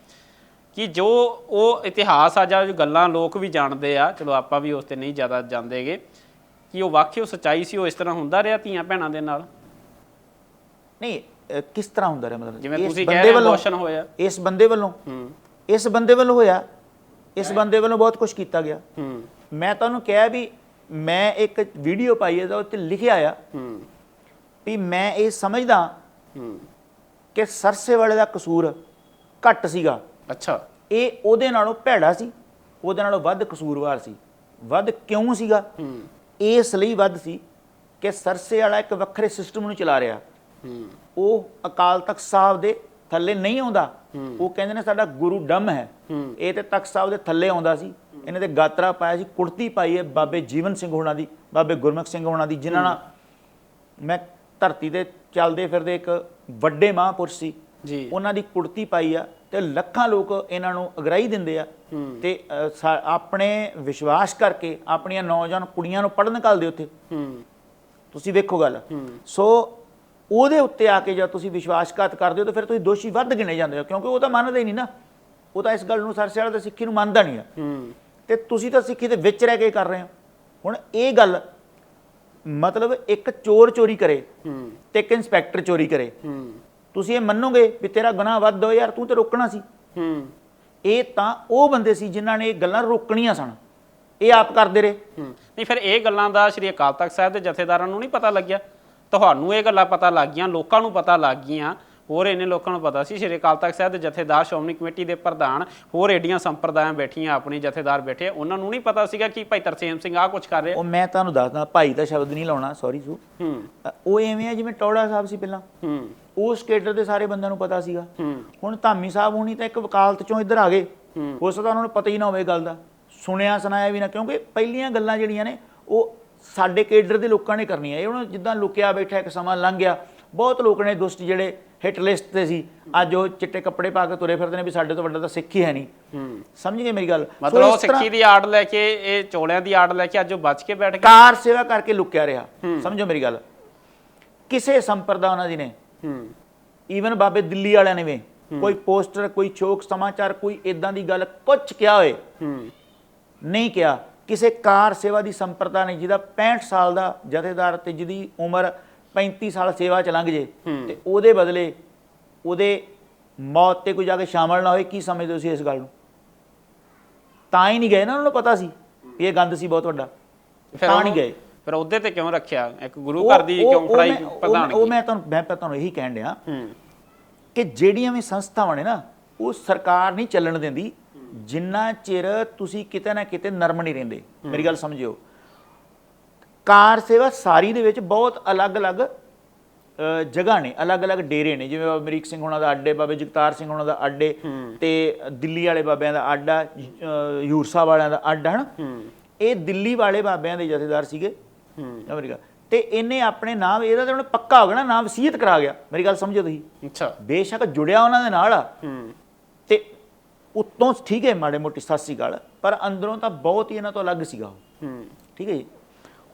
[SPEAKER 2] ਕਿ ਜੋ ਉਹ ਇਤਿਹਾਸ ਆ ਜਾਂ ਜੋ ਗੱਲਾਂ ਲੋਕ ਵੀ ਜਾਣਦੇ ਆ ਚਲੋ ਆਪਾਂ ਵੀ ਉਸ ਤੇ ਨਹੀਂ ਜ਼ਿਆਦਾ ਜਾਂਦੇਗੇ ਕਿ ਉਹ ਉਹ ਸਚਾਈ ਸੀ ਉਹ ਇਸ ਤਰ੍ਹਾਂ ਹੁੰਦਾ ਰਿਹਾ ਧੀਆਂ ਭੈਣਾਂ ਦੇ ਨਾਲ?
[SPEAKER 1] ਨਹੀਂ ਕਿਸ ਤਰ੍ਹਾਂ ਹੁੰਦਾ ਰਿਹਾ ਮਤਲਬ?
[SPEAKER 2] ਜਿਵੇਂ ਤੁਸੀਂ ਕਹਿ ਰਹੇ
[SPEAKER 1] ਵੱਲੋਂ-
[SPEAKER 2] ਅਬੋਰਸ਼ਨ ਹੋਇਆ।
[SPEAKER 1] ਇਸ ਬੰਦੇ ਵੱਲੋਂ?
[SPEAKER 2] ਹੂੰ।
[SPEAKER 1] ਇਸ ਬੰਦੇ ਵੱਲੋਂ ਹੋਇਆ? ਇਸ ਬੰਦੇ ਵੱਲੋਂ ਬਹੁਤ ਕੁਝ ਕੀਤਾ ਗਿਆ।
[SPEAKER 2] ਹੂੰ।
[SPEAKER 1] ਮੈਂ ਤੁਹਾਨੂੰ ਕਿਹਾ ਵੀ ਮੈਂ ਇੱਕ ਵੀਡੀਓ ਪਾਈ ਹੈ ਤਾਂ ਉੱਤੇ ਲਿਖਿਆ ਆ
[SPEAKER 2] ਹੂੰ।
[SPEAKER 1] ਵੀ ਮੈਂ ਇਹ ਸਮਝਦਾ
[SPEAKER 2] ਹੂੰ।
[SPEAKER 1] ਕਿ ਸਰਸੇ ਵਾਲੇ ਦਾ ਕਸੂਰ ਘੱਟ ਸੀਗਾ।
[SPEAKER 2] ਅੱਛਾ।
[SPEAKER 1] ਇਹ ਉਹਦੇ ਨਾਲੋਂ ਭੈੜਾ ਸੀ ਉਹਦੇ ਨਾਲੋਂ ਵੱਧ ਕਸੂਰਵਾਰ ਸੀ। ਵੱਧ ਕਿਉਂ ਸੀਗਾ?
[SPEAKER 2] ਹੂੰ।
[SPEAKER 1] ਇਸ ਲਈ ਵੱਧ ਸੀ ਕਿ ਸਰਸੇ ਵਾਲਾ ਇੱਕ ਵੱਖਰੇ ਸਿਸਟਮ ਨੂੰ ਚਲਾ ਰਿਹਾ।
[SPEAKER 2] ਹੂੰ।
[SPEAKER 1] ਉਹ ਅਕਾਲ ਤਖਤ ਸਾਹਿਬ ਦੇ ਥੱਲੇ ਨਹੀਂ ਆਉਂਦਾ। ਉਹ ਕਹਿੰਦੇ ਨੇ ਸਾਡਾ ਗੁਰੂ ਡੰਮ
[SPEAKER 2] ਹੈ।
[SPEAKER 1] ਇਹ ਤੇ ਤਖਤ ਸਾਹਿਬ ਦੇ ਥੱਲੇ ਆਉਂਦਾ ਸੀ। ਇਹਨੇ ਤੇ ਗਾਤਰਾ ਪਾਇਆ ਸੀ ਕੁੜਤੀ ਪਾਈ ਹੈ ਬਾਬੇ ਜੀਵਨ ਸਿੰਘ ਹੋਣਾ ਦੀ ਬਾਬੇ ਗੁਰਮੁਖ ਸਿੰਘ ਹੋਣਾ ਦੀ ਜਿਨ੍ਹਾਂ ਨਾਲ ਮੈਂ ਧਰਤੀ ਤੇ ਚੱਲਦੇ ਫਿਰਦੇ ਇੱਕ ਵੱਡੇ ਮਹਾਂਪੁਰਸ਼ ਸੀ।
[SPEAKER 2] ਜੀ।
[SPEAKER 1] ਉਹਨਾਂ ਦੀ ਕੁੜਤੀ ਪਾਈ ਆ ਤੇ ਲੱਖਾਂ ਲੋਕ ਇਹਨਾਂ ਨੂੰ ਅਗਰਾਈ ਦਿੰਦੇ ਆ। ਤੇ ਆਪਣੇ ਵਿਸ਼ਵਾਸ ਕਰਕੇ ਆਪਣੀਆਂ ਨੌਜਵਾਨ ਕੁੜੀਆਂ ਨੂੰ ਪੜਨ ਘੱਲਦੇ ਉੱਥੇ। ਤੁਸੀਂ ਵੇਖੋ ਗੱਲ। ਸੋ ਉਹਦੇ ਉੱਤੇ ਆ ਕੇ ਜਦ ਤੁਸੀਂ ਵਿਸ਼ਵਾਸਘਾਤ ਕਰਦੇ ਹੋ ਤਾਂ ਫਿਰ ਤੁਸੀਂ ਦੋਸ਼ੀ ਵੱਧ ਗਿਣੇ ਜਾਂਦੇ ਹੋ ਕਿਉਂਕਿ ਉਹ ਤਾਂ ਮੰਨਦਾ ਹੀ ਨਹੀਂ ਨਾ। ਉਹ ਤਾਂ ਇਸ ਗੱਲ ਨੂੰ ਸਰਸੇ ਵਾਲਾ ਤਾਂ ਸਿੱਖੀ ਨੂੰ ਮੰਨਦਾ ਨਹੀਂ ਆ। ਤੇ ਤੁਸੀਂ ਤਾਂ ਸਿੱਖੀ ਦੇ ਵਿੱਚ ਰਹਿ ਕੇ ਕਰ ਰਹੇ ਹੋ। ਹੁਣ ਇਹ ਗੱਲ ਮਤਲਬ ਇੱਕ ਚੋਰ ਚੋਰੀ ਕਰੇ
[SPEAKER 2] ਹੂੰ।
[SPEAKER 1] ਤੇ ਇੱਕ ਇੰਸਪੈਕਟਰ ਚੋਰੀ ਕਰੇ।
[SPEAKER 2] ਹੂੰ।
[SPEAKER 1] ਤੁਸੀਂ ਇਹ ਮੰਨੋਗੇ ਵੀ ਤੇਰਾ ਗੁਨਾਹ ਵੱਧ ਹੋ ਯਾਰ ਤੂੰ ਤੇ ਰੋਕਣਾ ਸੀ।
[SPEAKER 2] ਹੂੰ।
[SPEAKER 1] ਇਹ ਤਾਂ ਉਹ ਬੰਦੇ ਸੀ ਜਿਨ੍ਹਾਂ ਨੇ ਇਹ ਗੱਲਾਂ ਰੋਕਣੀਆਂ ਸਨ। ਇਹ ਆਪ ਕਰਦੇ ਰਹੇ।
[SPEAKER 2] ਨਹੀਂ ਫਿਰ ਇਹ ਗੱਲਾਂ ਦਾ ਸ਼੍ਰੀ ਅਕਾਲ ਤਖਤ ਸਾਹਿਬ ਦੇ ਜਥੇਦਾਰਾਂ ਨੂੰ ਨਹੀਂ ਪਤਾ ਲੱਗਿਆ? ਤੁਹਾਨੂੰ ਇਹ ਗੱਲਾਂ ਪਤਾ ਲੱਗ ਗਈਆਂ ਲੋਕਾਂ ਨੂੰ ਪਤਾ ਲੱਗ ਗਈਆਂ। ਹੋਰ ਇਹਨੇ ਲੋਕਾਂ ਨੂੰ ਪਤਾ ਸੀ ਸ਼੍ਰੀ ਅਕਾਲ ਤਖਤ ਸਾਹਿਬ ਦੇ ਜਥੇਦਾਰ ਸ਼੍ਰੋਮਣੀ ਕਮੇਟੀ ਦੇ ਪ੍ਰਧਾਨ ਹੋਰ ਏਡੀਆਂ ਸੰਪਰਦਾਇਆਂ ਬੈਠੀਆਂ ਆਪਣੀ ਜਥੇਦਾਰ ਬੈਠੇ ਉਹਨਾਂ ਨੂੰ ਨਹੀਂ ਪਤਾ ਸੀਗਾ ਕਿ ਭਾਈ ਤਰਸੇਮ ਸਿੰਘ ਆਹ ਕੁਝ ਕਰ ਰਿਹਾ।
[SPEAKER 1] ਉਹ ਮੈਂ ਤੁਹਾਨੂੰ ਦੱਸਦਾ ਭਾਈ ਦਾ ਸ਼ਬਦ ਨਹੀਂ ਲਾਉਣਾ ਸੌਰੀ ਸੂ
[SPEAKER 2] ਹੂੰ।
[SPEAKER 1] ਉਹ ਐਵੇਂ ਆ ਜਿਵੇਂ ਟੌੜਾ ਸਾਹਿਬ ਸੀ ਪਹਿਲਾਂ।
[SPEAKER 2] ਹੂੰ।
[SPEAKER 1] ਉਸ ਕੇਡਰ ਦੇ ਸਾਰੇ ਬੰਦਿਆਂ ਨੂੰ ਪਤਾ ਸੀਗਾ।
[SPEAKER 2] ਹੂੰ।
[SPEAKER 1] ਹੁਣ ਧਾਮੀ ਸਾਹਿਬ ਹੁਣੀ ਤਾਂ ਇੱਕ ਵਕਾਲਤ ਚੋਂ ਇੱਧਰ ਆ ਗਏ।
[SPEAKER 2] ਹੂੰ।
[SPEAKER 1] ਹੋ ਸਕਦਾ ਉਹਨਾਂ ਨੂੰ ਪਤਾ ਹੀ ਨਾ ਹੋਵੇ ਗੱਲ ਦਾ। ਸੁਣਿਆ ਸੁਣਾਇਆ ਵੀ ਨਾ ਕਿਉਂਕਿ ਪਹਿਲੀਆਂ ਗੱਲਾਂ ਜਿਹੜੀਆਂ ਨੇ ਉਹ ਸਾਡੇ ਕੇਡਰ ਦੇ ਲੋਕਾਂ ਨੇ ਕਰਨੀਆਂ ਇਹ ਹੁਣ ਜਿੱਦਾਂ ਲੁਕਿਆ ਬੈਠਾ ਇੱਕ ਸਮਾਂ ਲੰਘ ਗਿਆ। ਬਹੁਤ ਲੋਕ ਨੇ ਦੁਸ਼ਟ ਜਿਹੜੇ ਹਿੱਟ ਲਿਸਟ ਤੇ ਸੀ। ਅੱਜ ਉਹ ਚਿੱਟੇ ਕੱਪੜੇ ਪਾ ਕੇ ਤੁਰੇ ਫਿਰਦੇ ਨੇ ਵੀ ਸਾਡੇ ਤੋਂ ਵੱਡਾ ਤਾਂ ਸਿੱਖ ਹੀ ਹੈ ਨਹੀਂ।
[SPEAKER 2] ਹੂੰ।
[SPEAKER 1] ਸਮਝ ਗਏ ਮੇਰੀ ਗੱਲ?
[SPEAKER 2] ਮਤਲਬ ਉਹ ਸਿੱਖੀ ਦੀ ਆੜ ਲੈ ਕੇ ਇਹ ਚੋਲਿਆਂ ਦੀ ਆੜ ਲੈ ਕੇ ਅੱਜ ਉਹ ਬਚ ਕੇ ਬੈਠ ਗਏ।
[SPEAKER 1] ਕਾਰ ਸੇਵਾ ਕਰਕੇ ਲੁਕਿਆ ਰਿਹਾ। ਸਮਝੋ ਮੇਰੀ ਗੱਲ? ਕਿਸੇ ਸੰਪਰਦਾ ਉਹਨਾਂ ਦੀ ਨੇ?
[SPEAKER 2] ਹੂੰ।
[SPEAKER 1] ਈਵਨ ਬਾਬੇ ਦਿੱਲੀ ਵਾਲਿਆਂ ਨੇ ਵੀ। ਕੋਈ ਪੋਸਟਰ ਕੋਈ ਚੋਕ ਸਮਾਚਾਰ ਕੋਈ ਇਦਾਂ ਦੀ ਗੱਲ ਕੁਝ ਕਿਹਾ ਹੋਏ।
[SPEAKER 2] ਹੂੰ।
[SPEAKER 1] ਨਹੀਂ ਕਿਹਾ। ਕਿਸੇ ਕਾਰ ਸੇਵਾ ਦੀ ਸੰਪਰਦਾ ਨੇ ਜਿਹਦਾ 65 ਸਾਲ ਦਾ ਜਥੇਦਾਰ ਤੇ ਜਿਹਦੀ ਉਮਰ 35 ਸਾਲ ਸੇਵਾ ਚ ਲੰਘ ਜੇ। ਤੇ ਉਹਦੇ ਬਦਲੇ ਉਹਦੇ ਮੌਤ ਤੇ ਕੋਈ ਜਾ ਕੇ ਸ਼ਾਮਲ ਨਾ ਹੋਏ ਕੀ ਸਮਝਦੇ ਤੁਸੀਂ ਇਸ ਗੱਲ ਨੂੰ? ਤਾਂ ਹੀ ਨਹੀਂ ਗਏ ਨਾ ਉਹਨਾਂ ਨੂੰ ਪਤਾ ਸੀ ਇਹ ਗੰਦ ਸੀ ਬਹੁਤ ਵੱਡਾ। ਤਾਂ ਨਹੀਂ ਗਏ।
[SPEAKER 2] ਫਿਰ ਉਹਦੇ ਤੇ ਕਿਉਂ ਰੱਖਿਆ? ਇੱਕ ਗੁਰੂ ਘਰ ਦੀ ਕਿਉਂ ਫੜਾਈ
[SPEAKER 1] ਮੈਂ- ਉਹ- ਮੈਂ ਤੁਹਾਨੂੰ ਮੈਂ ਤੁਹਾਨੂੰ ਇਹੀ ਕਹਿਣ ਡਿਆ ਕਿ ਜਿਹੜੀਆਂ ਵੀ ਸੰਸਥਾਵਾਂ ਨੇ ਨਾ ਉਹ ਸਰਕਾਰ ਨਹੀਂ ਚੱਲਣ ਦਿੰਦੀ। ਜਿੰਨਾ ਚਿਰ ਤੁਸੀਂ ਕਿਤੇ ਨਾ ਕਿਤੇ ਨਰਮ ਨਹੀਂ ਰਹਿੰਦੇ ਮੇਰੀ ਗੱਲ ਸਮਝਿਓ। ਕਾਰ ਸੇਵਾ ਸਾਰੀ ਦੇ ਵਿੱਚ ਬਹੁਤ ਅਲੱਗ-ਅਲੱਗ ਜਗ੍ਹਾ ਨੇ ਅਲੱਗ-ਅਲੱਗ ਡੇਰੇ ਨੇ। ਜਿਵੇਂ ਬਾਬਾ ਅਮਰੀਕ ਸਿੰਘ ਹੋਣਾ ਦਾ ਅੱਡੇ ਬਾਬੇ ਜਗਤਾਰ ਸਿੰਘ ਹੋਣਾ ਦਾ ਅੱਡੇ ਤੇ ਦਿੱਲੀ ਵਾਲੇ ਬਾਬਿਆਂ ਦਾ ਅੱਡਾ ਸਾਹਿਬ ਵਾਲਿਆਂ ਦਾ ਅੱਡਾ ਹਨ? ਇਹ ਦਿੱਲੀ ਵਾਲੇ ਬਾਬਿਆਂ ਦੇ ਜਥੇਦਾਰ ਸੀਗੇ। ਅਮਰੀਕਾ ਤੇ ਇਹਨੇ ਆਪਣੇ ਨਾਮ ਇਹਦਾ ਤਾਂ ਹੁਣ ਪੱਕਾ ਹੋ ਗਿਆ ਨਾ ਨਾਮ ਵਸੀਅਤ ਕਰਾ ਗਿਆ। ਮੇਰੀ ਗੱਲ ਸਮਝੋ ਤੁਸੀਂ।
[SPEAKER 2] ਅੱਛਾ।
[SPEAKER 1] ਬੇਸ਼ੱਕ ਜੁੜਿਆ ਉਹਨਾਂ ਦੇ ਨਾਲ ਆ। ਤੇ ਉੱਤੋਂ ਠੀਕ ਹੈ ਮਾੜੇ ਮੋਟੀ ਸਾਸੀ ਗੱਲ ਪਰ ਅੰਦਰੋਂ ਤਾਂ ਬਹੁਤ ਹੀ ਇਹਨਾਂ ਤੋਂ ਅਲੱਗ ਸੀਗਾ ਉਹ।
[SPEAKER 2] ਹੂੰ।
[SPEAKER 1] ਠੀਕ ਹੈ ਜੀ।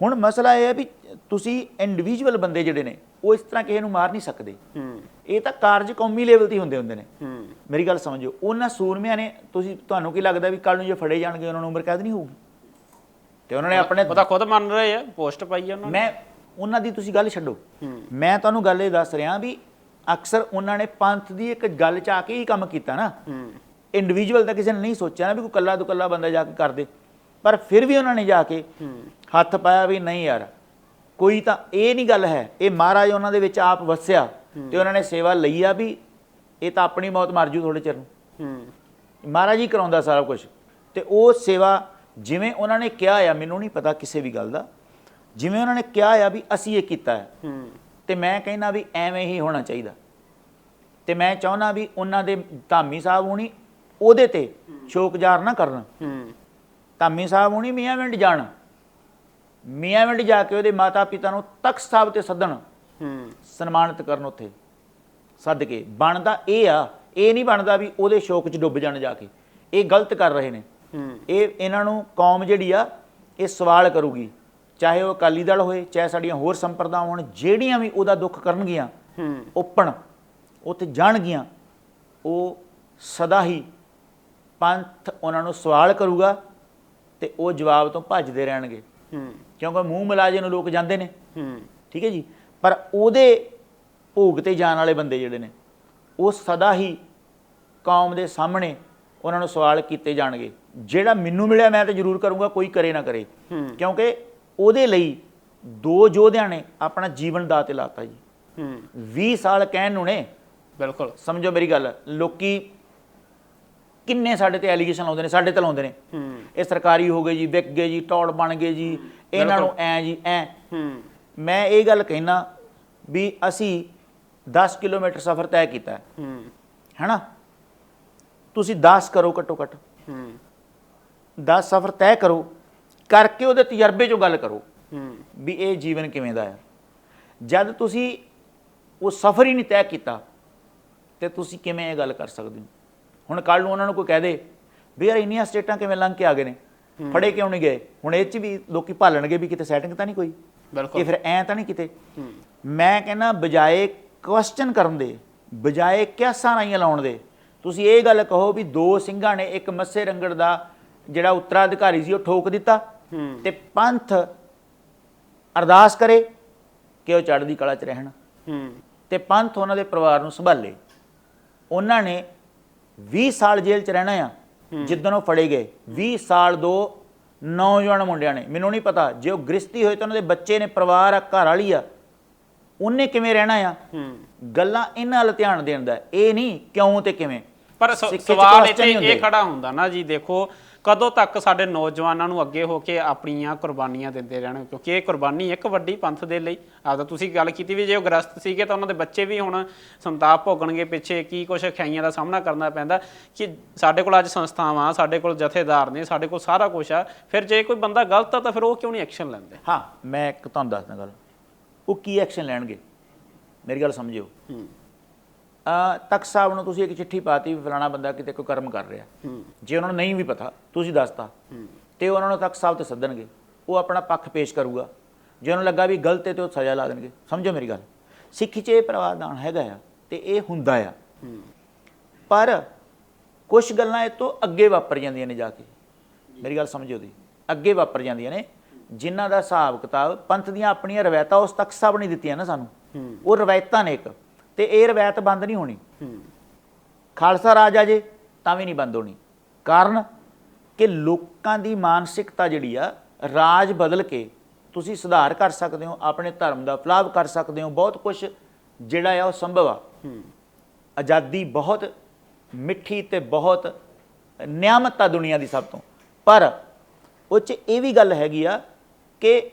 [SPEAKER 1] ਹੁਣ ਮਸਲਾ ਇਹ ਹੈ ਵੀ ਤੁਸੀਂ ਇੰਡੀਵਿਜੂਅਲ ਬੰਦੇ ਜਿਹੜੇ ਨੇ ਉਹ ਇਸ ਤਰ੍ਹਾਂ ਕਿਸੇ ਨੂੰ ਮਾਰ ਨਹੀਂ ਸਕਦੇ।
[SPEAKER 2] ਹੂੰ।
[SPEAKER 1] ਇਹ ਤਾਂ ਕਾਰਜ ਕੌਮੀ ਲੈਵਲ ਤੇ ਹੁੰਦੇ ਹੁੰਦੇ ਨੇ।
[SPEAKER 2] ਹੂੰ।
[SPEAKER 1] ਮੇਰੀ ਗੱਲ ਸਮਝੋ ਉਹਨਾਂ ਸੂਰਮਿਆਂ ਨੇ ਤੁਸੀਂ ਤੁਹਾਨੂੰ ਕੀ ਲੱਗਦਾ ਵੀ ਕੱਲ ਨੂੰ ਜੇ ਫੜੇ ਜਾਣਗੇ ਉਹਨਾਂ ਨੂੰ ਉਮਰ ਕੈਦ ਨਹੀਂ ਹੋਊਗੀ? ਤੇ ਉਹਨਾਂ ਨੇ ਆਪਣੇ
[SPEAKER 2] ਉਹ ਤਾਂ ਖੁਦ ਮੰਨ ਰਹੇ ਆ ਪੋਸਟ ਪਾਈ ਆ ਉਹਨਾਂ ਨੇ।
[SPEAKER 1] ਮੈਂ ਉਹਨਾਂ ਦੀ ਤੁਸੀਂ ਗੱਲ ਛੱਡੋ।
[SPEAKER 2] ਹੂੰ।
[SPEAKER 1] ਮੈਂ ਤੁਹਾਨੂੰ ਗੱਲ ਇਹ ਦੱਸ ਰਿਹਾ ਵੀ ਅਕਸਰ ਉਹਨਾਂ ਨੇ ਪੰਥ ਦੀ ਇੱਕ ਗੱਲ ਚ ਆ ਕੇ ਹੀ ਕੰਮ ਕੀਤਾ ਨਾ।
[SPEAKER 2] ਹੂੰ।
[SPEAKER 1] ਇੰਡੀਵਿਜੂਅਲ ਤਾਂ ਕਿਸੇ ਨੇ ਨਹੀਂ ਸੋਚਿਆ ਨਾ ਵੀ ਕੋਈ ਕੱਲਾ ਦੁਕੱਲਾ ਬੰਦਾ ਜਾ ਕੇ ਕਰ ਦੇ ਪਰ ਫਿਰ ਵੀ ਉਹਨਾਂ ਨੇ ਜਾ ਕੇ ਹੱਥ ਪਾਇਆ ਵੀ ਨਹੀਂ ਯਾਰ ਕੋਈ ਤਾਂ ਇਹ ਨਹੀਂ ਗੱਲ ਹੈ ਇਹ ਮਹਾਰਾਜ ਉਹਨਾਂ ਦੇ ਵਿੱਚ ਆਪ ਵਸਿਆ ਤੇ ਉਹਨਾਂ ਨੇ ਸੇਵਾ ਲਈ ਆ ਵੀ ਇਹ ਤਾਂ ਆਪਣੀ ਮੌਤ ਮਰ ਜੂ ਥੋੜੇ ਚਿਰ ਨੂੰ। ਮਹਾਰਾਜ ਹੀ ਕਰਾਉਂਦਾ ਸਾਰਾ ਕੁਝ ਤੇ ਉਹ ਸੇਵਾ ਜਿਵੇਂ ਉਹਨਾਂ ਨੇ ਕਿਹਾ ਆ ਮੈਨੂੰ ਨਹੀਂ ਪਤਾ ਕਿਸੇ ਵੀ ਗੱਲ ਦਾ ਜਿਵੇਂ ਉਹਨਾਂ ਨੇ ਕਿਹਾ ਆ ਵੀ ਅਸੀਂ ਇਹ ਕੀਤਾ ਹੈ।
[SPEAKER 2] ਹੂੰ।
[SPEAKER 1] ਤੇ ਮੈਂ ਕਹਿੰਦਾ ਵੀ ਐਵੇਂ ਹੀ ਹੋਣਾ ਚਾਹੀਦਾ। ਤੇ ਮੈਂ ਚਾਹੁੰਦਾ ਵੀ ਉਹਨਾਂ ਦੇ ਧਾਮੀ ਸਾਹਿਬ ਹੁਣੀ ਉਹਦੇ ਤੇ ਸ਼ੋਕਜ਼ਾਰ ਨਾ ਕਰਨ।
[SPEAKER 2] ਹੂੰ।
[SPEAKER 1] ਧਾਮੀ ਸਾਹਿਬ ਹੁਣੀ ਮੀਆਂ ਵਿੰਡ ਜਾਣ। ਮੀਆਂ ਵਿੰਡ ਜਾ ਕੇ ਉਹਦੇ ਮਾਤਾ ਪਿਤਾ ਨੂੰ ਤਖਤ ਸਾਹਿਬ ਤੇ ਸੱਦਣ।
[SPEAKER 2] ਹੂੰ।
[SPEAKER 1] ਸਨਮਾਨਿਤ ਕਰਨ ਉੱਥੇ। ਸੱਦ ਕੇ। ਬਣਦਾ ਇਹ ਆ ਇਹ ਨਹੀਂ ਬਣਦਾ ਵੀ ਉਹਦੇ ਸ਼ੋਕ 'ਚ ਡੁੱਬ ਜਾਣ ਜਾ ਕੇ। ਇਹ ਗਲਤ ਕਰ ਰਹੇ ਨੇ। ਇਹ ਇਹਨਾਂ ਨੂੰ ਕੌਮ ਜਿਹੜੀ ਆ ਇਹ ਸਵਾਲ ਕਰੂਗੀ। ਚਾਹੇ ਉਹ ਅਕਾਲੀ ਦਲ ਹੋਏ ਚਾਹੇ ਸਾਡੀਆਂ ਹੋਰ ਸੰਪਰਦਾਵਾਂ ਹੋਣ ਜਿਹੜੀਆਂ ਵੀ ਉਹਦਾ ਦੁੱਖ ਕਰਨਗੀਆਂ
[SPEAKER 2] ਹੂੰ।
[SPEAKER 1] ਓਪਨ ਉੱਥੇ ਜਾਣਗੀਆਂ ਉਹ ਸਦਾ ਹੀ ਪੰਥ ਉਹਨਾਂ ਨੂੰ ਸਵਾਲ ਕਰੂਗਾ ਤੇ ਉਹ ਜਵਾਬ ਤੋਂ ਭੱਜਦੇ ਰਹਿਣਗੇ।
[SPEAKER 2] ਹੂੰ।
[SPEAKER 1] ਕਿਉਂਕਿ ਮੂੰਹ ਮਿਲਾਜੇ ਨੂੰ ਲੋਕ ਜਾਂਦੇ ਨੇ।
[SPEAKER 2] ਹੂੰ।
[SPEAKER 1] ਠੀਕ ਹੈ ਜੀ? ਪਰ ਉਹਦੇ ਭੋਗ ਤੇ ਜਾਣ ਵਾਲੇ ਬੰਦੇ ਜਿਹੜੇ ਨੇ ਉਹ ਸਦਾ ਹੀ ਕੌਮ ਦੇ ਸਾਹਮਣੇ ਉਹਨਾਂ ਨੂੰ ਸਵਾਲ ਕੀਤੇ ਜਾਣਗੇ। ਜਿਹੜਾ ਮੈਨੂੰ ਮਿਲਿਆ ਮੈਂ ਤਾਂ ਜ਼ਰੂਰ ਕਰੂੰਗਾ ਕੋਈ ਕਰੇ ਨਾ ਕਰੇ। ਕਿਉਂਕਿ ਉਹਦੇ ਲਈ ਦੋ ਯੋਧਿਆਂ ਨੇ ਆਪਣਾ ਜੀਵਨ ਦਾਅ ਤੇ ਲਾਤਾ ਜੀ।
[SPEAKER 2] ਹੂੰ।
[SPEAKER 1] 20 ਸਾਲ ਕਹਿਣ ਨੂੰ ਨੇ।
[SPEAKER 2] ਬਿਲਕੁਲ।
[SPEAKER 1] ਸਮਝੋ ਮੇਰੀ ਗੱਲ ਲੋਕੀ ਕਿੰਨੇ ਸਾਡੇ ਤੇ ਐਲੀਗੇਸ਼ਨ ਲਾਉਂਦੇ ਨੇ ਸਾਡੇ ਤੇ ਲਾਉਂਦੇ ਨੇ।
[SPEAKER 2] ਹੂੰ।
[SPEAKER 1] ਇਹ ਸਰਕਾਰੀ ਹੋ ਗਏ ਜੀ ਵਿਕ ਗਏ ਜੀ ਟੌੜ ਬਣ ਗਏ ਜੀ ਇਹਨਾਂ ਨੂੰ ਐ ਜੀ ਐ।
[SPEAKER 2] ਹੂੰ।
[SPEAKER 1] ਮੈਂ ਇਹ ਗੱਲ ਕਹਿਣਾ ਵੀ ਅਸੀਂ 10 ਕਿਲੋਮੀਟਰ ਸਫ਼ਰ ਤੈਅ ਕੀਤਾ। ਹੈ।
[SPEAKER 2] ਹੂੰ
[SPEAKER 1] ਹੈਨਾ? ਤੁਸੀਂ 10 ਕਰੋ ਘੱਟੋ ਘੱਟ।
[SPEAKER 2] ਹੂੰ।
[SPEAKER 1] 10 ਸਫ਼ਰ ਤੈਅ ਕਰੋ ਕਰਕੇ ਉਹਦੇ ਤਜਰਬੇ ਚੋਂ ਗੱਲ ਕਰੋ
[SPEAKER 2] ਹੂੰ।
[SPEAKER 1] ਵੀ ਇਹ ਜੀਵਨ ਕਿਵੇਂ ਦਾ ਹੈ ਜਦ ਤੁਸੀਂ ਉਹ ਸਫ਼ਰ ਹੀ ਨਹੀਂ ਤੈਅ ਕੀਤਾ ਤੇ ਤੁਸੀਂ ਕਿਵੇਂ ਇਹ ਗੱਲ ਕਰ ਸਕਦੇ ਹੋ? ਹੁਣ ਕੱਲ ਨੂੰ ਉਹਨਾਂ ਨੂੰ ਕੋਈ ਕਹਿ ਦੇ ਵੀ ਯਾਰ ਇੰਨੀਆਂ ਸਟੇਟਾਂ ਕਿਵੇਂ ਲੰਘ ਕੇ ਆ ਗਏ ਨੇ? ਫੜੇ ਕਿਉਂ ਨਹੀਂ ਗਏ? ਹੁਣ ਇਹ ਚ ਵੀ ਲੋਕੀ ਭਾਲਣਗੇ ਵੀ ਕਿਤੇ ਸੈਟਿੰਗ ਤਾਂ ਨਹੀਂ ਕੋਈ?
[SPEAKER 2] ਬਿਲਕੁਲ।
[SPEAKER 1] ਫਿਰ ਐ ਤਾਂ ਨਹੀਂ ਕਿਤੇ? ਮੈਂ ਕਹਿੰਦਾ ਬਜਾਏ ਕੁਐਸਚਨ ਕਰਨ ਦੇ ਬਜਾਏ ਕਿਆਸਾਂ ਰਾਈਆਂ ਲਾਉਣ ਦੇ ਤੁਸੀਂ ਇਹ ਗੱਲ ਕਹੋ ਵੀ ਦੋ ਸਿੰਘਾਂ ਨੇ ਇੱਕ ਮੱਸੇ ਰੰਗੜ ਦਾ ਜਿਹੜਾ ਉੱਤਰਾਧਿਕਾਰੀ ਸੀ ਉਹ ਠੋਕ ਦਿੱਤਾ ਤੇ ਪੰਥ ਅਰਦਾਸ ਕਰੇ ਕਿ ਉਹ ਚੜ੍ਹਦੀ ਕਲਾ 'ਚ ਰਹਿਣ। ਤੇ ਪੰਥ ਉਹਨਾਂ ਦੇ ਪਰਿਵਾਰ ਨੂੰ ਸੰਭਾਲੇ। ਉਹਨਾਂ ਨੇ 20 ਸਾਲ ਜੇਲ੍ਹ 'ਚ ਰਹਿਣਾ ਆ ਜਿੱਦਣ ਉਹ ਫੜੇ ਗਏ 20 ਸਾਲ ਦੋ ਨੌਜਵਾਨ ਮੁੰਡਿਆਂ ਨੇ। ਮੈਨੂੰ ਨਹੀਂ ਪਤਾ ਜੇ ਉਹ ਗ੍ਰਸਤੀ ਹੋਏ ਤਾਂ ਉਹਨਾਂ ਦੇ ਬੱਚੇ ਨੇ ਪਰਿਵਾਰ ਆ ਘਰ ਵਾਲੀ ਆ ਉਹਨੇ ਕਿਵੇਂ ਰਹਿਣਾ ਆ? ਗੱਲਾਂ ਇਹਨਾਂ ਵੱਲ ਧਿਆਨ ਦੇਣ ਦਾ। ਇਹ ਨਹੀਂ ਕਿਉਂ ਤੇ ਕਿਵੇਂ?
[SPEAKER 2] ਪਰ ਸਵਾਲ ਇੱਥੇ। ਇਹ ਖੜਾ ਹੁੰਦਾ ਨਾ ਜੀ ਦੇਖੋ ਕਦੋਂ ਤੱਕ ਸਾਡੇ ਨੌਜਵਾਨਾਂ ਨੂੰ ਅੱਗੇ ਹੋ ਕੇ ਆਪਣੀਆਂ ਕੁਰਬਾਨੀਆਂ ਦਿੰਦੇ ਰਹਿਣ? ਕਿਉਂਕਿ ਇਹ ਕੁਰਬਾਨੀ ਇੱਕ ਵੱਡੀ ਪੰਥ ਦੇ ਲਈ। ਆਪਦਾ ਤੁਸੀਂ ਗੱਲ ਕੀਤੀ ਵੀ ਜੇ ਉਹ ਗ੍ਰਸਤ ਸੀਗੇ ਤਾਂ ਉਹਨਾਂ ਦੇ ਬੱਚੇ ਵੀ ਹੁਣ ਸੰਤਾਪ ਭੋਗਣਗੇ ਪਿੱਛੇ ਕੀ ਕੁਛ ਖਾਈਆਂ ਦਾ ਸਾਹਮਣਾ ਕਰਨਾ ਪੈਂਦਾ ਕਿ ਸਾਡੇ ਕੋਲ ਅੱਜ ਸੰਸਥਾਵਾਂ ਸਾਡੇ ਕੋਲ ਜਥੇਦਾਰ ਨੇ ਸਾਡੇ ਕੋਲ ਸਾਰਾ ਕੁਝ ਆ। ਫਿਰ ਜੇ ਕੋਈ ਬੰਦਾ ਗਲਤ ਆ ਤਾਂ ਫਿਰ ਉਹ ਕਿਉਂ ਨਹੀਂ ਐਕਸ਼ਨ ਲੈਂਦੇ?
[SPEAKER 1] ਹਾਂ ਮੈਂ ਇੱਕ ਤੁਹਾਨੂੰ ਦੱਸਦਾ ਗੱਲ। ਉਹ ਕੀ ਐਕਸ਼ਨ ਲੈਣਗੇ? ਮੇਰੀ ਗੱਲ ਸਮਝਿਓ।
[SPEAKER 2] ਹੂੰ।
[SPEAKER 1] ਤਖਤ ਸਾਹਿਬ ਨੂੰ ਤੁਸੀਂ ਇੱਕ ਚਿੱਠੀ ਪਾਤੀ ਵੀ ਫਲਾਣਾ ਬੰਦਾ ਕਿਤੇ ਕੋਈ ਕਰਮ ਕਰ ਰਿਹਾ। ਜੇ ਉਹਨਾਂ ਨੂੰ ਨਹੀਂ ਵੀ ਪਤਾ ਤੁਸੀਂ ਦੱਸਤਾ। ਤੇ ਉਹਨਾਂ ਨੂੰ ਤਖਤ ਸਾਹਿਬ ਤੇ ਸੱਦਣਗੇ। ਉਹ ਆਪਣਾ ਪੱਖ ਪੇਸ਼ ਕਰੂਗਾ। ਜੇ ਉਹਨੂੰ ਲੱਗਾ ਵੀ ਗਲਤ ਹੈ ਤੇ ਉਹ ਸਜ਼ਾ ਲਾ ਦੇਣਗੇ। ਸਮਝੋ ਮੇਰੀ ਗੱਲ। ਸਿੱਖੀ 'ਚ ਇਹ ਪ੍ਰਾਵਧਾਨ ਹੈਗਾ ਆ ਤੇ ਇਹ ਹੁੰਦਾ ਆ। ਪਰ ਕੁਝ ਗੱਲਾਂ ਇਹ ਤੋਂ ਅੱਗੇ ਵਾਪਰ ਜਾਂਦੀਆਂ ਨੇ ਜਾ ਕੇ। ਮੇਰੀ ਗੱਲ ਸਮਝੋ ਦੀ ਅੱਗੇ ਵਾਪਰ ਜਾਂਦੀਆਂ ਨੇ। ਜਿਨ੍ਹਾਂ ਦਾ ਹਿਸਾਬ ਕਿਤਾਬ ਪੰਥ ਦੀਆਂ ਆਪਣੀਆਂ ਰਵਾਇਤਾਂ ਉਸ ਤੱਕ ਸਭ ਨਹੀਂ ਦਿੱਤੀਆਂ ਨਾ ਸਾਨੂੰ। ਉਹ ਰਵਾਇਤਾਂ ਨੇ ਇੱਕ। ਤੇ ਇਹ ਰਵਾਇਤ ਬੰਦ ਨਹੀਂ ਹੋਣੀ। ਖਾਲਸਾ ਰਾਜ ਆ ਜੇ, ਤਾਂ ਵੀ ਨਹੀਂ ਬੰਦ ਹੋਣੀ। ਕਾਰਨ ਕਿ ਲੋਕਾਂ ਦੀ ਮਾਨਸਿਕਤਾ ਜਿਹੜੀ ਆ, ਰਾਜ ਬਦਲ ਕੇ ਤੁਸੀਂ ਸੁਧਾਰ ਕਰ ਸਕਦੇ ਹੋ, ਆਪਣੇ ਧਰਮ ਦਾ ਫਲਾਵ ਕਰ ਸਕਦੇ ਹੋ, ਬਹੁਤ ਕੁਝ ਜਿਹੜਾ ਆ ਉਹ ਸੰਭਵ ਆ। ਆਜ਼ਾਦੀ ਬਹੁਤ ਮਿੱਠੀ ਤੇ ਬਹੁਤ ਨਿਆਮਤ ਆ ਦੁਨੀਆ ਦੀ ਸਭ ਤੋਂ। ਪਰ ਉਹ 'ਚ ਇਹ ਵੀ ਗੱਲ ਹੈਗੀ ਆ ਕਿ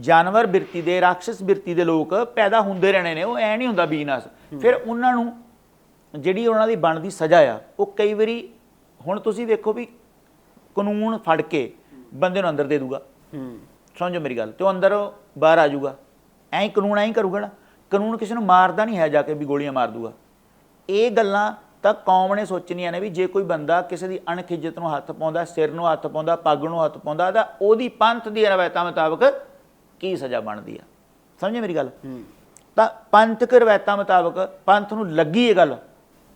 [SPEAKER 1] ਜਾਨਵਰ ਬਿਰਤੀ ਦੇ ਰਾਖਸ਼ ਬਿਰਤੀ ਦੇ ਲੋਕ ਪੈਦਾ ਹੁੰਦੇ ਰਹਿਣੇ ਨੇ ਉਹ ਐ ਨਹੀਂ ਹੁੰਦਾ ਬੀਨਾਸ। ਫਿਰ ਉਹਨਾਂ ਨੂੰ ਜਿਹੜੀ ਉਹਨਾਂ ਦੀ ਬਣਦੀ ਸਜ਼ਾ ਆ ਉਹ ਕਈ ਵਾਰੀ ਹੁਣ ਤੁਸੀਂ ਵੇਖੋ ਵੀ ਕਾਨੂੰਨ ਫੜ ਕੇ ਬੰਦੇ ਨੂੰ ਅੰਦਰ ਦੇ ਦੂਗਾ।
[SPEAKER 2] ਹੂੰ।
[SPEAKER 1] ਸਮਝੋ ਮੇਰੀ ਗੱਲ ਤੇ ਉਹ ਅੰਦਰ ਬਾਹਰ ਆ ਜਾਊਗਾ। ਐਂ ਕਾਨੂੰਨ ਐਂ ਕਰੂਗਾ ਨਾ ਕਾਨੂੰਨ ਕਿਸੇ ਨੂੰ ਮਾਰਦਾ ਨਹੀਂ ਹੈ ਜਾ ਕੇ ਵੀ ਗੋਲੀਆਂ ਮਾਰ ਦੂਗਾ। ਇਹ ਗੱਲਾਂ ਤਾਂ ਕੌਮ ਨੇ ਸੋਚਣੀਆਂ ਨੇ ਵੀ ਜੇ ਕੋਈ ਬੰਦਾ ਕਿਸੇ ਦੀ ਅਣਖ ਇੱਜ਼ਤ ਨੂੰ ਹੱਥ ਪਾਉਂਦਾ ਸਿਰ ਨੂੰ ਹੱਥ ਪਾਉਂਦਾ ਪੱਗ ਨੂੰ ਹੱਥ ਪਾਉਂਦਾ ਤਾਂ ਉਹਦੀ ਪੰਥ ਦੀ ਰਵਾਇਤਾਂ ਮੁਤਾਬਕ ਕੀ ਸਜ਼ਾ ਬਣਦੀ ਆ? ਸਮਝੇ ਮੇਰੀ ਗੱਲ?
[SPEAKER 2] ਹੂੰ।
[SPEAKER 1] ਤਾਂ ਪੰਥਕ ਰਵਾਇਤਾਂ ਮੁਤਾਬਕ ਪੰਥ ਨੂੰ ਲੱਗੀ ਇਹ ਗੱਲ।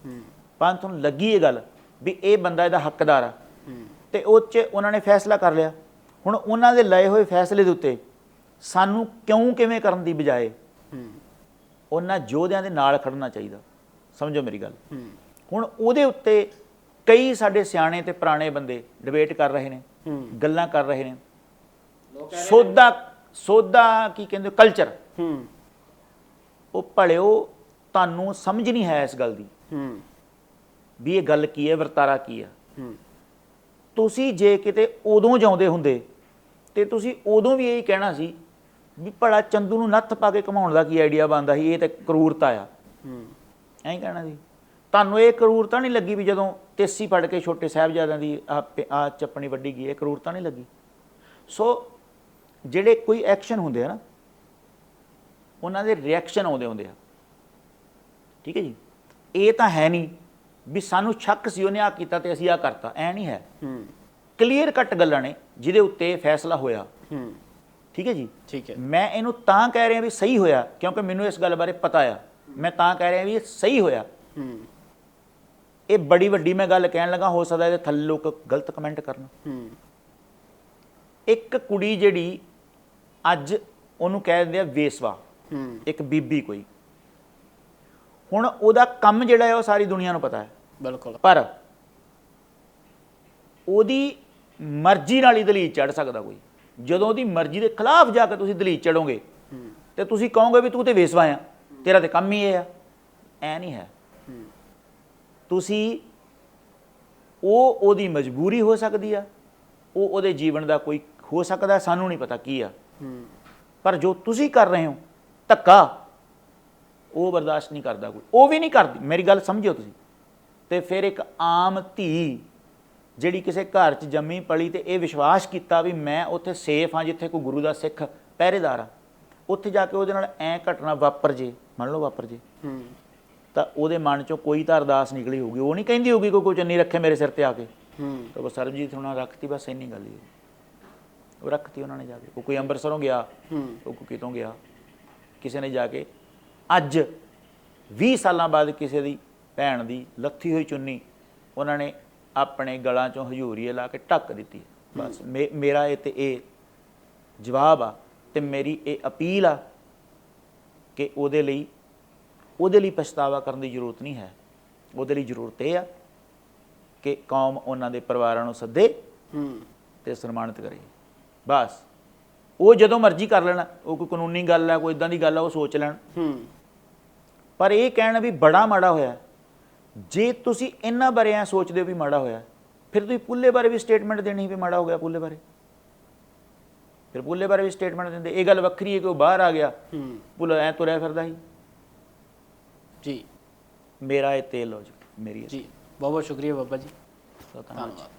[SPEAKER 2] ਹੂੰ।
[SPEAKER 1] ਪੰਥ ਨੂੰ ਲੱਗੀ ਇਹ ਗੱਲ ਵੀ ਇਹ ਬੰਦਾ ਇਹਦਾ ਹੱਕਦਾਰ ਆ। ਤੇ ਉਹ 'ਚ ਉਹਨਾਂ ਨੇ ਫੈਸਲਾ ਕਰ ਲਿਆ। ਹੁਣ ਉਹਨਾਂ ਦੇ ਲਏ ਹੋਏ ਫੈਸਲੇ ਦੇ ਉੱਤੇ ਸਾਨੂੰ ਕਿਉਂ ਕਿਵੇਂ ਕਰਨ ਦੀ ਬਜਾਏ ਉਹਨਾਂ ਯੋਧਿਆਂ ਦੇ ਨਾਲ ਖੜਨਾ ਚਾਹੀਦਾ। ਸਮਝੋ ਮੇਰੀ ਗੱਲ। ਹੁਣ ਉਹਦੇ ਉੱਤੇ ਕਈ ਸਾਡੇ ਸਿਆਣੇ ਤੇ ਪੁਰਾਣੇ ਬੰਦੇ ਡਿਬੇਟ ਕਰ ਰਹੇ ਨੇ ਗੱਲਾਂ ਕਰ ਰਹੇ ਨੇ। ਸੋਦਾ ਸੋਦਾ ਕੀ ਕਹਿੰਦੇ ਕਲਚਰ
[SPEAKER 2] ਹੂੰ।
[SPEAKER 1] ਉਹ ਭਲਿਓ ਤੁਹਾਨੂੰ ਸਮਝ ਨਹੀਂ ਹੈ ਇਸ ਗੱਲ ਦੀ।
[SPEAKER 2] ਹੂੰ।
[SPEAKER 1] ਵੀ ਇਹ ਗੱਲ ਕੀ ਹੈ ਵਰਤਾਰਾ ਕੀ ਹੈ।
[SPEAKER 2] ਹੂੰ।
[SPEAKER 1] ਤੁਸੀਂ ਜੇ ਕਿਤੇ ਉਦੋਂ ਜਾਉਂਦੇ ਹੁੰਦੇ ਤੇ ਤੁਸੀਂ ਉਦੋਂ ਵੀ ਇਹੀ ਕਹਿਣਾ ਸੀ ਵੀ ਭਲਾ ਚੰਦੂ ਨੂੰ ਨੱਥ ਪਾ ਕੇ ਘਮਾਉਣ ਦਾ ਕੀ ਆਈਡੀਆ ਬਣਦਾ ਸੀ ਇਹ ਤੇ ਕਰੂਰਤਾ ਆ।
[SPEAKER 2] ਹੂੰ।
[SPEAKER 1] ਐਂ ਕਹਿਣਾ ਸੀ। ਤੁਹਾਨੂੰ ਇਹ ਕਰੂਰਤਾ ਨਹੀਂ ਲੱਗੀ ਵੀ ਜਦੋਂ ਤੇਸੀ ਫੜ ਕੇ ਛੋਟੇ ਸਾਹਿਬਜ਼ਾਦਿਆਂ ਦੀ ਆ ਚੱਪਣੀ ਵੱਡੀ ਗਈ ਇਹ ਕਰੂਰਤਾ ਨਹੀਂ ਲੱਗੀ। ਸੋ ਜਿਹੜੇ ਕੋਈ ਐਕਸ਼ਨ ਹੁੰਦੇ ਆ ਨਾ ਉਹਨਾਂ ਦੇ ਰਿਐਕਸ਼ਨ ਆਉਂਦੇ ਹੁੰਦੇ ਆ। ਠੀਕ ਹੈ ਜੀ? ਇਹ ਤਾਂ ਹੈ ਨਹੀਂ ਵੀ ਸਾਨੂੰ ਸ਼ੱਕ ਸੀ ਉਹਨੇ ਆ ਕੀਤਾ ਤੇ ਅਸੀਂ ਆ ਕਰਤਾ ਐ ਨਹੀਂ ਹੈ।
[SPEAKER 2] ਹੂੰ।
[SPEAKER 1] ਕਲੀਅਰ ਕੱਟ ਗੱਲਾਂ ਨੇ ਜਿਹਦੇ ਉੱਤੇ ਫੈਸਲਾ ਹੋਇਆ।
[SPEAKER 2] ਹੂੰ।
[SPEAKER 1] ਠੀਕ ਹੈ ਜੀ?
[SPEAKER 2] ਠੀਕ ਹੈ।
[SPEAKER 1] ਮੈਂ ਇਹਨੂੰ ਤਾਂ ਕਹਿ ਰਿਹਾ ਵੀ ਸਹੀ ਹੋਇਆ ਕਿਉਂਕਿ ਮੈਨੂੰ ਇਸ ਗੱਲ ਬਾਰੇ ਪਤਾ ਆ। ਮੈਂ ਤਾਂ ਕਹਿ ਰਿਹਾ ਵੀ ਇਹ ਸਹੀ ਹੋਇਆ।
[SPEAKER 2] ਹੂੰ।
[SPEAKER 1] ਇਹ ਬੜੀ ਵੱਡੀ ਮੈਂ ਗੱਲ ਕਹਿਣ ਲੱਗਾ ਹੋ ਸਕਦਾ ਇਹਦੇ ਥੱਲੇ ਲੋਕ ਗਲਤ ਕਮੈਂਟ ਕਰਨ।
[SPEAKER 2] ਹੂੰ।
[SPEAKER 1] ਇੱਕ ਕੁੜੀ ਜਿਹੜੀ ਅੱਜ ਉਹਨੂੰ ਕਹਿ ਦਿੰਦੇ ਆ ਵੇਸਵਾ
[SPEAKER 2] ਹੂੰ।
[SPEAKER 1] ਇੱਕ ਬੀਬੀ ਕੋਈ। ਹੁਣ ਉਹਦਾ ਕੰਮ ਜਿਹੜਾ ਹੈ ਉਹ ਸਾਰੀ ਦੁਨੀਆ ਨੂੰ ਪਤਾ ਹੈ।
[SPEAKER 2] ਬਿਲਕੁਲ।
[SPEAKER 1] ਪਰ ਉਹਦੀ ਮਰਜ਼ੀ ਨਾਲ ਹੀ ਦਲੀਲ ਚੜ ਸਕਦਾ ਕੋਈ। ਜਦੋਂ ਉਹਦੀ ਮਰਜ਼ੀ ਦੇ ਖਿਲਾਫ ਜਾ ਕੇ ਤੁਸੀਂ ਦਲੀਲ ਚੜੋਗੇ ਤੇ ਤੁਸੀਂ ਕਹੋਗੇ ਵੀ ਤੂੰ ਤੇ ਵੇਸਵਾ ਆ ਤੇਰਾ ਤੇ ਕੰਮ ਹੀ ਇਹ ਆ। ਐ ਨਹੀਂ ਹੂੰ। ਤੁਸੀਂ ਉਹ ਉਹਦੀ ਮਜਬੂਰੀ ਹੋ ਸਕਦੀ ਆ ਉਹ ਉਹਦੇ ਜੀਵਨ ਦਾ ਕੋਈ ਹੋ ਸਕਦਾ ਸਾਨੂੰ ਨਹੀਂ ਪਤਾ ਕੀ ਆ। ਪਰ ਜੋ ਤੁਸੀਂ ਕਰ ਰਹੇ ਹੋ ਧੱਕਾ ਉਹ ਬਰਦਾਸ਼ਤ ਨਹੀਂ ਕਰਦਾ ਕੋਈ। ਉਹ ਵੀ ਨਹੀਂ ਕਰਦੀ। ਮੇਰੀ ਗੱਲ ਸਮਝਿਓ ਤੁਸੀਂ। ਤੇ ਫਿਰ ਇੱਕ ਆਮ ਧੀ ਜਿਹੜੀ ਕਿਸੇ ਘਰ 'ਚ ਜੰਮੀ ਪਲੀ ਤੇ ਇਹ ਵਿਸ਼ਵਾਸ ਕੀਤਾ ਵੀ ਮੈਂ ਉੱਥੇ ਸੇਫ ਹਾਂ ਜਿੱਥੇ ਕੋਈ ਗੁਰੂ ਦਾ ਸਿੱਖ ਪਹਿਰੇਦਾਰ ਆ ਉੱਥੇ ਜਾ ਕੇ ਉਹਦੇ ਨਾਲ ਐ ਘਟਨਾ ਵਾਪਰ ਜੇ। ਮੰਨ ਲਓ ਵਾਪਰ ਜੇ। ਤਾਂ ਉਹਦੇ ਮਨ 'ਚੋਂ ਕੋਈ ਤਾਂ ਅਰਦਾਸ ਨਿਕਲੀ ਹੋਊਗੀ। ਉਹ ਨਹੀਂ ਕਹਿੰਦੀ ਹੋਊਗੀ ਕੋਈ ਕੋਈ ਚੰਨੀ ਰੱਖੇ ਮੇਰੇ ਸਿਰ ਤੇ ਆ ਕੇ।
[SPEAKER 2] ਹੂੰ।
[SPEAKER 1] ਤਾਂ ਉਹ ਸਰਬਜੀਤ ਉਹਨਾਂ ਰੱਖਤੀ ਬਸ ਇੰਨੀ ਗੱਲ ਹੀ। ਉਹ ਰੱਖਤੀ ਉਹਨਾਂ ਨੇ ਜਾ ਕੇ। ਉਹ ਕੋਈ ਅੰਮ੍ਰਿਤਸਰੋਂ ਗਿਆ
[SPEAKER 2] ਹੂੰ।
[SPEAKER 1] ਉਹ ਕੋਈ ਕਿਤੋਂ ਗਿਆ ਕਿਸੇ ਨੇ ਜਾ ਕੇ ਅੱਜ 20 ਸਾਲਾਂ ਬਾਅਦ ਕਿਸੇ ਦੀ ਭੈਣ ਦੀ ਲੱਥੀ ਹੋਈ ਚੁੰਨੀ ਉਹਨਾਂ ਨੇ ਆਪਣੇ ਗਲਾਂ ਚੋਂ ਹਜੂਰੀਏ ਲਾ ਕੇ ਢੱਕ ਦਿੱਤੀ ਬਸ ਮੇਰਾ ਇਹ ਤੇ ਇਹ ਜਵਾਬ ਆ ਤੇ ਮੇਰੀ ਇਹ ਅਪੀਲ ਆ ਕਿ ਉਹਦੇ ਲਈ ਉਹਦੇ ਲਈ ਪਛਤਾਵਾ ਕਰਨ ਦੀ ਜ਼ਰੂਰਤ ਨਹੀਂ ਹੈ। ਉਹਦੇ ਲਈ ਜ਼ਰੂਰਤ ਇਹ ਆ ਕਿ ਕੌਮ ਉਹਨਾਂ ਦੇ ਪਰਿਵਾਰਾਂ ਨੂੰ ਸੱਦੇ
[SPEAKER 2] ਹੂੰ।
[SPEAKER 1] ਤੇ ਸਨਮਾਨਿਤ ਕਰੇ। ਬਸ। ਉਹ ਜਦੋਂ ਮਰਜ਼ੀ ਕਰ ਲੈਣ ਉਹ ਕੋਈ ਕਾਨੂੰਨੀ ਗੱਲ ਹੈ ਕੋਈ ਇਦਾਂ ਦੀ ਗੱਲ ਹੈ ਉਹ ਸੋਚ ਲੈਣ।
[SPEAKER 2] ਹੂੰ।
[SPEAKER 1] ਪਰ ਇਹ ਕਹਿਣਾ ਵੀ ਬੜਾ ਮਾੜਾ ਹੋਇਆ। ਜੇ ਤੁਸੀਂ ਇਹਨਾਂ ਬਾਰੇ ਐ ਸੋਚਦੇ ਹੋ ਵੀ ਮਾੜਾ ਹੋਇਆ ਫਿਰ ਤੁਸੀਂ ਪੁੱਲੇ ਬਾਰੇ ਵੀ ਸਟੇਟਮੈਂਟ ਦੇਣੀ ਵੀ ਮਾੜਾ ਹੋ ਗਿਆ ਪੁੱਲੇ ਬਾਰੇ। ਫਿਰ ਪੁੱਲੇ ਬਾਰੇ ਵੀ ਸਟੇਟਮੈਂਟ ਦਿੰਦੇ। ਇਹ ਗੱਲ ਵੱਖਰੀ ਹੈ ਕਿ ਉਹ ਬਾਹਰ ਆ ਗਿਆ।
[SPEAKER 2] ਹੂੰ।
[SPEAKER 1] ਪੁੱਲਾ ਐ ਤੁਰਿਆ ਫਿਰਦਾ ਸੀ।
[SPEAKER 2] ਜੀ।
[SPEAKER 1] ਮੇਰਾ ਇਹ ਤੇ ਲੌਜਿਕ ਮੇਰੀ ਇਹ
[SPEAKER 2] ਜੀ। ਬਹੁਤ ਬਹੁਤ ਸ਼ੁਕਰੀਆ ਬਾਬਾ ਜੀ। ਧੰਨਵਾਦ।